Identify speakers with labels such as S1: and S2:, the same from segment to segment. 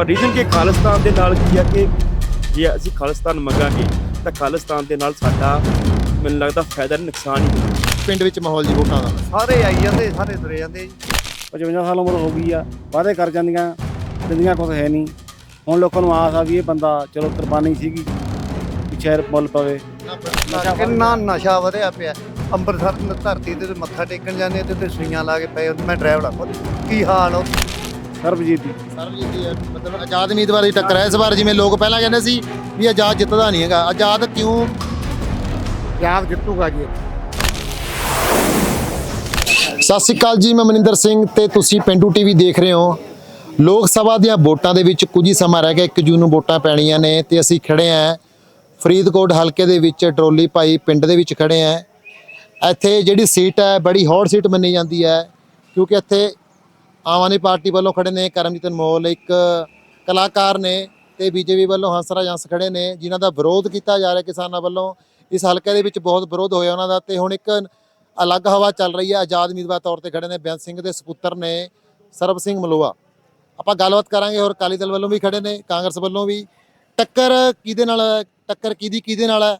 S1: ਪਰ ਰੀਜਨ ਕਿ ਖਾਲਿਸਤਾਨ ਦੇ ਨਾਲ ਕੀ ਆ ਕਿ ਜੇ ਅਸੀਂ ਖਾਲਿਸਤਾਨ ਮੰਗਾਂਗੇ ਤਾਂ ਖਾਲਿਸਤਾਨ ਦੇ ਨਾਲ ਸਾਡਾ ਮੈਨੂੰ ਲੱਗਦਾ ਫਾਇਦਾ ਨਹੀਂ ਨੁਕਸਾਨ ਹੀ।
S2: ਪਿੰਡ ਵਿੱਚ ਮਾਹੌਲ ਜੀ ਵੋਟਾਂ ਦਾ।
S3: ਸਾਰੇ ਆਈ ਜਾਂਦੇ ਸਾਰੇ ਤੁਰੇ ਜਾਂਦੇ ਜੀ।
S4: 55 ਸਾਲ ਉਮਰ ਹੋ ਗਈ ਆ ਵਾਅਦੇ ਕਰ ਜਾਂਦੀਆਂ ਦਿੰਦੀਆਂ ਕੁਝ ਹੈ ਨਹੀਂ। ਹੁਣ ਲੋਕਾਂ ਨੂੰ ਆਸ ਆ ਵੀ ਇਹ ਬੰਦਾ ਚਲੋ ਕੁਰਬਾਨੀ ਸੀਗੀ ਪਿੱਛੇ ਮੁੱਲ ਪਵੇ।
S3: ਕਿੰਨਾ ਨਸ਼ਾ ਵਧਿਆ ਪਿਆ। ਅੰਮ੍ਰਿਤਸਰ ਦੀ ਧਰਤੀ ਤੇ ਮੱਥਾ ਟੇਕਣ ਜਾਂਦੇ ਤੇ ਤੇ ਸੂਈਆਂ ਲਾ ਕੇ ਪਏ ਹੁੰਦੇ। ਮੈਂ ਡਰਾਈਵਰ ਆ ਖੁਦ ਕੀ ਹਾਲ ਆ
S4: ਸਰਬਜੀਤ ਦੀ।
S2: ਸਰਬਜੀਤ ਦੀ ਹੈ, ਮਤਲਬ ਆਜ਼ਾਦ ਉਮੀਦਵਾਰ ਦੀ ਟੱਕਰ ਹੈ। ਇਸ ਵਾਰ ਜਿਵੇਂ ਲੋਕ ਪਹਿਲਾਂ ਕਹਿੰਦੇ ਸੀ ਵੀ ਆਜ਼ਾਦ ਜਿੱਤਦਾ ਨਹੀਂ ਹੈਗਾ। ਆਜ਼ਾਦ ਕਿਉਂ?
S3: ਯਾਦ ਜਿੱਤੂਗਾ ਜੀ।
S2: ਸਤਿ ਸ਼੍ਰੀ ਅਕਾਲ ਜੀ ਮੈਂ ਮਨਿੰਦਰ ਸਿੰਘ ਤੇ ਤੁਸੀਂ ਪਿੰਡੂ ਟੀਵੀ ਦੇਖ ਰਹੇ ਹੋ। ਲੋਕ ਸਭਾ ਦੀਆਂ ਵੋਟਾਂ ਦੇ ਵਿੱਚ ਕੁਝ ਹੀ ਸਮਾਂ ਰਹਿ ਗਿਆ। 1 ਜੂਨ ਨੂੰ ਵੋਟਾਂ ਪੈਣੀਆਂ ਨੇ ਤੇ ਅਸੀਂ ਖੜੇ ਆਂ ਫਰੀਦਕੋਟ ਹਲਕੇ ਦੇ ਵਿੱਚ ਟਰੋਲੀ ਭਾਈ ਪਿੰਡ ਦੇ ਵਿੱਚ ਖੜੇ ਆਂ ਇੱਥੇ ਜਿਹੜੀ ਸੀਟ ਹੈ ਬੜੀ ਹੌਟ ਸੀਟ ਮੰਨੀ ਜਾਂਦੀ ਹੈ। ਕਿਉਂਕਿ ਇੱਥੇ ਆਮ ਆਦਮੀ ਪਾਰਟੀ ਵੱਲੋਂ ਖੜੇ ਨੇ, ਕਰਮਜੀਤ ਅਨਮੋਲ ਇੱਕ ਕਲਾਕਾਰ ਨੇ ਤੇ ਬੀਜੇਪੀ ਵੱਲੋਂ ਹੰਸਰਾਜ ਹੰਸ ਖੜੇ ਨੇ, ਜਿਨ੍ਹਾਂ ਦਾ ਵਿਰੋਧ ਕੀਤਾ ਜਾ ਰਿਹਾ ਕਿਸਾਨਾਂ ਵੱਲੋਂ। ਇਸ ਹਲਕੇ ਦੇ ਵਿੱਚ ਬਹੁਤ ਵਿਰੋਧ ਹੋਇਆ ਉਹਨਾਂ ਦਾ ਤੇ ਹੁਣ ਇੱਕ ਅਲੱਗ ਹਵਾ ਚੱਲ ਰਹੀ ਹੈ। ਆਜ਼ਾਦ ਉਮੀਦਵਾਰ ਤੌਰ ਤੇ ਖੜੇ ਨੇ, ਬੇਅੰਤ ਸਿੰਘ ਦੇ ਸੁਪੁੱਤਰ ਨੇ, ਸਰਬ ਸਿੰਘ ਮਲੋਆ। ਆਪਾਂ ਗੱਲਬਾਤ ਕਰਾਂਗੇ, ਹੋਰ ਅਕਾਲੀ ਦਲ ਵੱਲੋਂ ਵੀ ਖੜੇ ਨੇ, ਕਾਂਗਰਸ ਵੱਲੋਂ ਵੀ। ਟੱਕਰ ਕਿਹਦੇ ਨਾਲ, ਟੱਕਰ ਕਿਹਦੀ, ਕਿਹਦੇ ਨਾਲ ਹੈ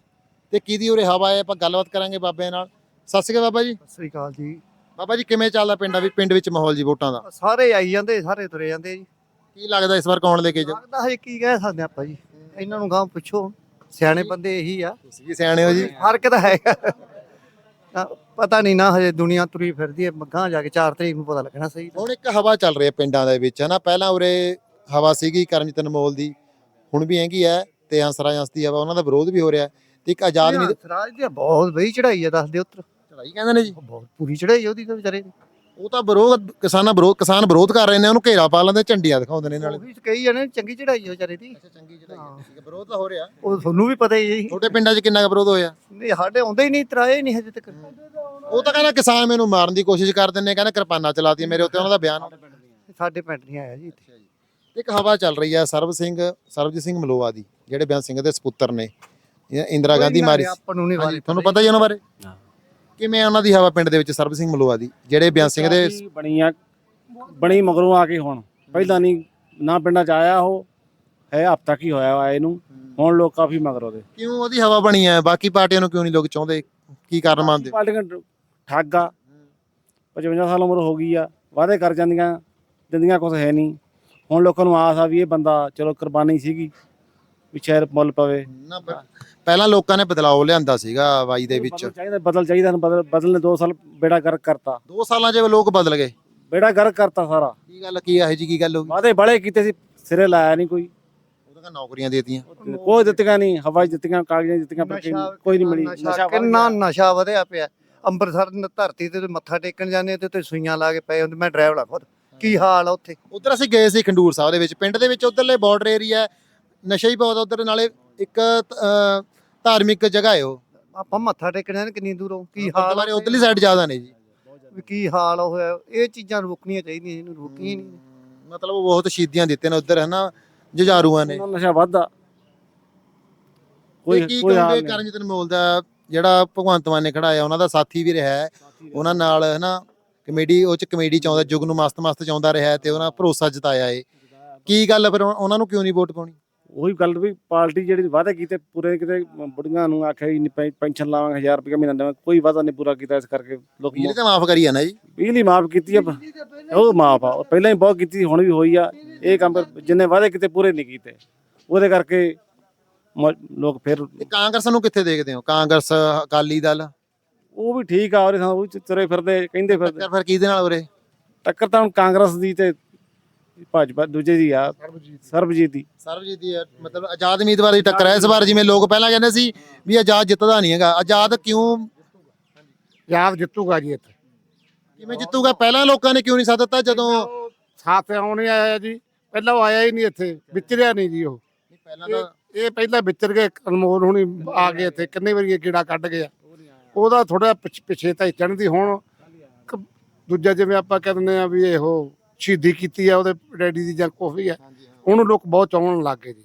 S2: ਤੇ ਕਿਹਦੀ ਉਰੇ ਹਵਾ ਹੈ, ਆਪਾਂ ਗੱਲਬਾਤ ਕਰਾਂਗੇ ਬਾਬਿਆਂ ਨਾਲ। ਸਤਿ ਸ਼੍ਰੀ ਅਕਾਲ ਬਾਬਾ ਜੀ।
S3: ਸਤਿ ਸ੍ਰੀ ਅਕਾਲ ਜੀ।
S2: ਬਾਬਾ ਜੀ ਕਿਵੇਂ ਚੱਲਦਾ ਪਿੰਡਾਂ ਵਿੱਚ ਪਿੰਡ ਵਿੱਚ ਮਾਹੌਲ ਜੀ ਵੋਟਾਂ ਦਾ?
S3: ਸਾਰੇ ਆਈ ਜਾਂਦੇ ਸਾਰੇ ਤੁਰੇ ਜਾਂਦੇ ਜੀ।
S2: ਕੀ ਲੱਗਦਾ ਇਸ ਵਾਰ ਕੌਣ ਲੈ ਕੇ ਜਾ
S3: ਲੱਗਦਾ ਹੈ ਕੀ ਕਹਿ ਸਕਦੇ ਆਪਾਂ ਜੀ। ਇਹਨਾਂ ਨੂੰ ਗਾਂ ਪੁੱਛੋ। ਸਿਆਣੇ ਬੰਦੇ ਇਹੀ ਆ।
S2: ਤੁਸੀਂ ਵੀ ਸਿਆਣੇ ਹੋ ਜੀ।
S3: ਫ਼ਰਕ ਤਾਂ ਹੈਗਾ ਤਾਂ ਪਤਾ ਨਹੀਂ ਨਾ ਹਜੇ ਦੁਨੀਆ ਤੁਰੀ ਫਿਰਦੀ ਹੈ। ਗਾਂ ਜਾ ਕੇ 4 ਤਰੀਕ ਨੂੰ ਪਤਾ ਲੱਗਣਾ ਸਹੀ
S2: ਹੁਣ ਇੱਕ ਹਵਾ ਚੱਲ ਰਹੀ ਹੈ ਪਿੰਡਾਂ ਦੇ ਵਿੱਚ ਹਨਾ? ਪਹਿਲਾਂ ਉਰੇ ਹਵਾ ਸੀਗੀ ਕਰਮਜੀਤ ਅਨਮੋਲ ਦੀ ਹੁਣ ਵੀ ਹੈਗੀ ਹੈ ਤੇ ਹੰਸਰਾਜ ਹੰਸ ਦੀ ਹਵਾ ਉਹਨਾਂ ਦਾ ਵਿਰੋਧ ਵੀ ਹੋ ਰਿਹਾ ਤੇ ਇੱਕ ਆਜ਼ਾਦ ਉਮੀਦ
S3: ਰਾਜ ਦੀ ਬਹੁਤ ਬਈ ਚੜਾਈ ਆ ਦੱਸਦੇ ਉੱਤਰ।
S2: ਚੜਾਈ ਕਹਿੰਦੇ ਨੇ ਜੀ।
S3: ਬਹੁਤ ਪੂਰੀ ਚੜਾਈ ਉਹਦੀ ਤਾਂ ਵਿਚਾਰੇ ਦੀ।
S2: ਉਹ ਤਾਂ ਵਿਰੋਧ ਕਿਸਾਨਾਂ ਵਿਰੋਧ ਕਿਸਾਨ ਵਿਰੋਧ ਕਰ ਰਹੇ ਨੇ ਉਹਨੂੰ ਘੇਰਾ ਪਾ ਲੈਂਦੇ ਝੰਡੀਆਂ ਦਿਖਾਉਂਦੇ ਨੇ ਨਾਲੇ।
S3: ਉਹੀ ਕਹੀ ਜਾਣੇ ਚੰਗੀ ਚੜਾਈ ਆ ਵਿਚਾਰੇ ਦੀ।
S2: ਅੱਛਾ ਚੰਗੀ
S3: ਹਾਂ।
S2: ਚੜਾਈ ਠੀਕ ਹੈ ਵਿਰੋਧ ਤਾਂ ਹੋ ਰਿਹਾ।
S3: ਉਹ ਤੁਹਾਨੂੰ ਵੀ ਪਤਾ ਹੀ ਹੈ ਜੀ।
S2: ਛੋਟੇ ਪਿੰਡਾਂ 'ਚ ਕਿੰਨਾ ਕੁ ਵਿਰੋਧ ਹੋਇਆ?
S3: ਨਹੀਂ ਸਾਡੇ ਆਉਂਦੇ ਹੀ ਨਹੀਂ ਤਰਾਏ ਹੀ ਨਹੀਂ ਹਜੇ ਤੱਕ।
S2: ਉਹ ਤਾਂ ਕਹਿੰਦਾ ਕਿਸਾਨ ਮੈਨੂੰ ਮਾਰਨ ਦੀ ਕੋਸ਼ਿਸ਼ ਕਰਦੇ ਨੇ ਕਹਿੰਦਾ ਕਿਰਪਾਨਾਂ ਚਲਾਤੀਆਂ ਮੇਰੇ ਉੱਤੇ ਉਹਨਾਂ ਦਾ ਬਿਆਨ।
S3: ਸਾਡੇ ਪਿੰਡ ਨਹੀਂ ਆਇਆ ਜੀ ਇੱਥੇ।
S2: ਇੱਕ ਹਵਾ ਚੱਲ ਰਹੀ ਹੈ ਸਰਬ ਸਿੰਘ ਸਰਬਜੀਤ ਸਿੰਘ ਮਲੋਆ ਦੀ ਜਿਹੜੇ ਬੇਅੰਤ ਸਿੰਘ ਦੇ ਸੁਪੁੱਤਰ ਨੇ। ਇੰਦਰਾ ਗਾਂਧੀ ਮਾਰੀ ਸੀ।
S3: ਆਪਾਂ ਨੂੰ ਨਹੀਂ
S2: ਹਾਂਜੀ ਤੁਹਾਨੂੰ ਪਤਾ ਹੀ ਉਹਨਾਂ ਬਾਰੇ? ਕਿਵੇਂ ਉਹਨਾਂ ਦੀ ਹਵਾ ਪਿੰਡ ਦੇ ਵਿੱਚ ਸਰਬ ਸਿੰਘ ਮਲੋਆ ਦੀ ਜਿਹੜੇ ਬੇਅੰਤ ਸਿੰਘ ਦੇ
S4: ਕਾਫੀ ਬਣੀ ਆ ਬਣੀ ਮਗਰੋਂ ਆ ਕੇ ਹੁਣ। ਪਹਿਲਾਂ ਨਹੀਂ ਨਾ ਪਿੰਡਾਂ ਚ ਆਇਆ ਉਹ ਹੈ ਹਫਤਾ ਕੀ ਹੋਇਆ ਆਏ ਨੂੰ ਹੁਣ ਲੋਕ ਕਾਫੀ ਮਗਰ ਉਹਦੇ
S2: ਕਿਉਂ ਉਹਦੀ ਹਵਾ ਬਣੀ ਹੈ ਬਾਕੀ ਪਾਰਟੀਆਂ ਨੂੰ ਕਿਉਂ ਨਹੀਂ ਲੋਕ ਚਾਹੁੰਦੇ? ਕੀ ਕਾਰਨ ਮੰਨਦੇ?
S4: ਪਾਰਟੀਆਂ ਠੱਗ ਆ। 55 ਸਾਲ ਉਮਰ ਹੋ ਗਈ ਆ ਵਾਅਦੇ ਕਰ ਜਾਂਦੀਆਂ ਦਿੰਦੀਆਂ ਕੁਝ ਹੈ ਨਹੀਂ। ਹੁਣ ਲੋਕਾਂ ਨੂੰ ਆਸ ਆ ਵੀ ਇਹ ਬੰਦਾ ਚਲੋ ਕੁਰਬਾਨੀ ਸੀਗੀ। ਵੀ ਸ਼ਹਿਰ ਮੁੱਲ ਪਵੇ।
S2: ਨਾ ਪ- ਪਹਿਲਾਂ ਲੋਕਾਂ ਨੇ ਬਦਲਾਅ ਲਿਆਂਦਾ ਸੀਗਾ ਆਵਾਜ਼ ਦੇ ਵਿੱਚ।
S4: ਬਦਲ ਚਾਹੀਦਾ ਬਦਲ ਚਾਹੀਦਾ ਨੂੰ ਬਦਲ ਬਦਲ ਨੇ 2 ਸਾਲ ਬੇੜਾ ਗਰਕ ਕਰਤਾ।
S2: 2 ਸਾਲਾਂ 'ਚ ਲੋਕ ਬਦਲ ਗਏ।
S4: ਬੇੜਾ ਗਰਕ ਕਰਤਾ ਸਾਰਾ।
S2: ਕੀ ਗੱਲ ਕੀ ਇਹੋ ਜੀ ਕੀ ਗੱਲ ਹੋ ਗਈ?
S4: ਬੜੇ ਕੀਤੇ ਸੀ ਸਿਰੇ ਲਾਇਆ ਨਹੀਂ ਕੋਈ।
S2: ਉਹਦਾ ਨੌਕਰੀਆਂ ਦੇਤੀਆਂ।
S4: ਕੋਈ ਦਿੱਤੀਆਂ ਨਹੀਂ ਹਵਾਈ ਦਿੱਤੀਆਂ ਕਾਗਜ਼ਾਂ ਦਿੱਤੀਆਂ ਪਰ
S3: ਨਸ਼ਾ-
S4: ਕੋਈ ਨਹੀਂ ਮਿਲੀ
S3: ਨਸ਼ਾ
S4: ਵੱਧ
S3: ਕਿੰਨਾ
S4: ਗਿਆ।
S3: ਨਸ਼ਾ ਵਧਿਆ ਪਿਆ। ਅੰਮ੍ਰਿਤਸਰ ਦੀ ਧਰਤੀ ਤੇ ਮੱਥਾ ਟੇਕਣ ਜਾਂਦੇ ਤੇ ਤੇ ਸੂਈਆਂ ਲਾ ਕੇ ਪਏ ਹੁੰਦੇ। ਮੈਂ ਡਰਾਈਵਰ ਆ ਖੁਦ। ਕੀ ਹਾਲ ਆ ਉੱਥੇ?
S2: ਉਧਰ ਅਸੀਂ ਗਏ ਸੀ ਖੰਡੂਰ ਸਾਹਿਬ ਦੇ ਵਿੱਚ। ਪਿੰਡ ਦੇ ਵਿੱਚ ਉਧਰਲੇ ਬਾਰਡਰ ਏਰੀਆ ਨਸ਼ਾ ਹੀ ਬਹੁਤ ਉਧਰ ਨਾਲੇ ਇੱਕ ਧਾਰਮਿਕ ਜਗ੍ਹਾ ਹੈ ਉਹ।
S3: ਆਪਾਂ ਮੱਥਾ ਟੇਕਣ ਜਾਂਦੇ ਕਿੰਨੀ ਦੂਰੋਂ? ਕੀ ਹਾਲ
S2: ਗੁਰਦੁਆਰੇ ਉਧਰਲੀ ਸਾਈਡ ਜ਼ਿਆਦਾ ਨੇ ਜੀ।
S3: ਵੀ ਕੀ ਹਾਲ ਹੋਇਆ ਇਹ ਚੀਜ਼ਾਂ ਰੋਕਣੀਆਂ ਚਾਹੀਦੀਆਂ ਇਹਨੂੰ ਰੋਕੀਆਂ ਨਹੀਂ
S2: ਮਤਲਬ ਉਹ ਬਹੁਤ ਸ਼ਹੀਦੀਆਂ ਦਿੱਤੇ ਨੇ ਉਧਰ ਹਨਾ ਜੁਝਾਰੂਆਂ ਨੇ।
S4: ਉਹਨਾਂ ਨਸ਼ਾ ਵੱਧਦਾ।
S2: ਕੋਈ ਕੀ
S4: ਕੋਈ ਹਾਲ
S2: ਕਹੋਗੇ
S4: ਨਹੀਂ।
S2: ਕਰਨਜੀਤ ਅਨਮੋਲ ਦਾ ਜਿਹੜਾ ਭਗਵੰਤ ਮਾਨ ਨੇ ਖੜਾਇਆ ਉਹਨਾਂ ਦਾ ਸਾਥੀ ਵੀ ਰਿਹਾ ਹੈ। ਉਹਨਾਂ ਨਾਲ ਹਨਾ ਕਮੇਡੀ ਉਹ ਚ ਕਮੇਡੀ ਚ ਆਉਂਦਾ ਜੁਗ ਨੂੰ ਮਸਤ ਮਸਤ ਚ ਆਉਂਦਾ ਰਿਹਾ ਹੈ ਤੇ ਉਹਨਾਂ ਭਰੋਸਾ ਜਤਾਇਆ ਏ ਕੀ ਗੱਲ ਹੈ ਫਿਰ ਉਹ- ਉਹਨਾਂ ਨੂੰ ਕਿਉਂ ਨਹੀਂ ਵੋਟ ਪਾਉਣੀ?
S4: ਉਹੀ ਗੱਲ ਵੀ ਪਾਰਟੀ ਜਿਹੜੀ ਵਾਅਦੇ ਕੀਤੇ ਪੂਰੇ ਕਿਤੇ ਬੁੜੀਆਂ ਨੂੰ ਆਖਿਆ ਵੀ ਨਹੀਂ ਪੈ- ਪੈਨਸ਼ਨ ਲਾਵਾਂਗੇ 1000 ਰੁਪਏ ਮਹੀਨਾ ਦੇਵਾਂਗੇ ਕੋਈ ਵਾਅਦਾ ਨਹੀਂ ਪੂਰਾ ਕੀਤਾ ਇਸ ਕਰਕੇ ਲੋਕ
S2: ਬਿਜਲੀ ਤਾਂ ਮਾਫ ਕਰੀ ਨਾ ਜੀ।
S4: ਬਿਜਲੀ ਮਾਫ ਕੀਤੀ ਆ ਉਹ ਮਾਫ ਆ ਪਹਿਲਾਂ ਹੀ ਬਹੁਤ ਕੀਤੀ ਹੁਣ ਵੀ ਹੋਈ ਆ। ਇਹ ਕੰਮ ਜਿੰਨੇ ਵਾਅਦੇ ਕੀਤੇ ਪੂਰੇ ਨਹੀਂ ਕੀਤੇ। ਉਹਦੇ ਕਰਕੇ ਮ- ਲੋਕ ਫਿਰ
S2: ਤੇ ਕਾਂਗਰਸ ਨੂੰ ਕਿੱਥੇ ਦੇਖਦੇ ਹੋ? ਕਾਂਗਰਸ ਅਕਾਲੀ ਦਲ?
S4: ਉਹ ਵੀ ਠੀਕ ਆ ਉਹਦੇ ਉਹ ਤੁਰੇ ਫਿਰਦੇ ਕਹਿੰਦੇ ਫਿਰਦੇ।
S2: ਫਿਰ ਕਿਹਦੇ ਨਾਲ ਉਰੇ?
S4: ਟੱਕਰ ਤਾਂ ਹੁਣ ਕਾਂਗਰਸ ਦੀ ਤੇ ਭਾਜਪਾ ਦੂਜੇ ਦੀ ਆ ਸਰਬਜੀਤ ਦੀ।
S2: ਸਰਬਜੀਤ ਦੀ। ਹੈ, ਮਤਲਬ ਆਜ਼ਾਦ ਉਮੀਦਵਾਰ ਦੀ ਟੱਕਰ ਹੈ ਇਸ ਵਾਰ ਜਿਵੇਂ ਲੋਕ ਪਹਿਲਾਂ ਕਹਿੰਦੇ ਸੀ ਵੀ ਆਜ਼ਾਦ ਜਿੱਤਦਾ ਨਹੀਂ ਹੈਗਾ। ਆਜ਼ਾਦ ਕਿਉਂ?
S5: ਯਾਦ ਜਿੱਤੂਗਾ ਜੀ ਇੱਥੇ।
S2: ਕਿਵੇਂ ਜਿੱਤੂਗਾ? ਪਹਿਲਾਂ ਲੋਕਾਂ ਨੇ ਕਿਉਂ ਨਹੀਂ ਸਾਥ ਦਿੱਤਾ? ਜਦੋਂ
S5: ਸਾਥ ਆਉਣੇ ਆਇਆ ਜੀ। ਪਹਿਲਾਂ ਉਹ ਆਇਆ ਹੀ ਨਹੀਂ ਇੱਥੇ। ਵਿਚਰਿਆ ਨਹੀਂ ਜੀ ਉਹ।
S2: ਪਹਿਲਾਂ
S5: ਇਹ- ਇਹ ਪਹਿਲਾਂ ਵਿਚਰ ਗਏ ਅਨਮੋਲ ਹੁਣੀ ਆ ਗਏ ਇੱਥੇ। ਕਿੰਨੇ ਵਾਰੀ ਇਹ ਕੀੜਾ ਕੱਢ ਗਿਆ। ਉਹਦਾ ਥੋੜਾ ਪਿੱਛੇ ਤਾਂ ਚੜ੍ਹਦੀ। ਹੁਣ ਕ- ਦੂਜਾ ਜਿਵੇਂ ਆਪਾਂ ਕਹਿ ਦਿੰਦੇ ਆ ਵੀ ਇਹੋ ਸ਼ਹੀਦੀ ਕੀਤੀ ਆ ਉਹਦੇ ਡੈਡੀ ਦੀ ਜਾਂ ਕੋਫੀ ਆ। ਉਹਨੂੰ ਲੋਕ ਬਹੁਤ ਚਾਹਣ ਲੱਗ ਗਏ ਜੀ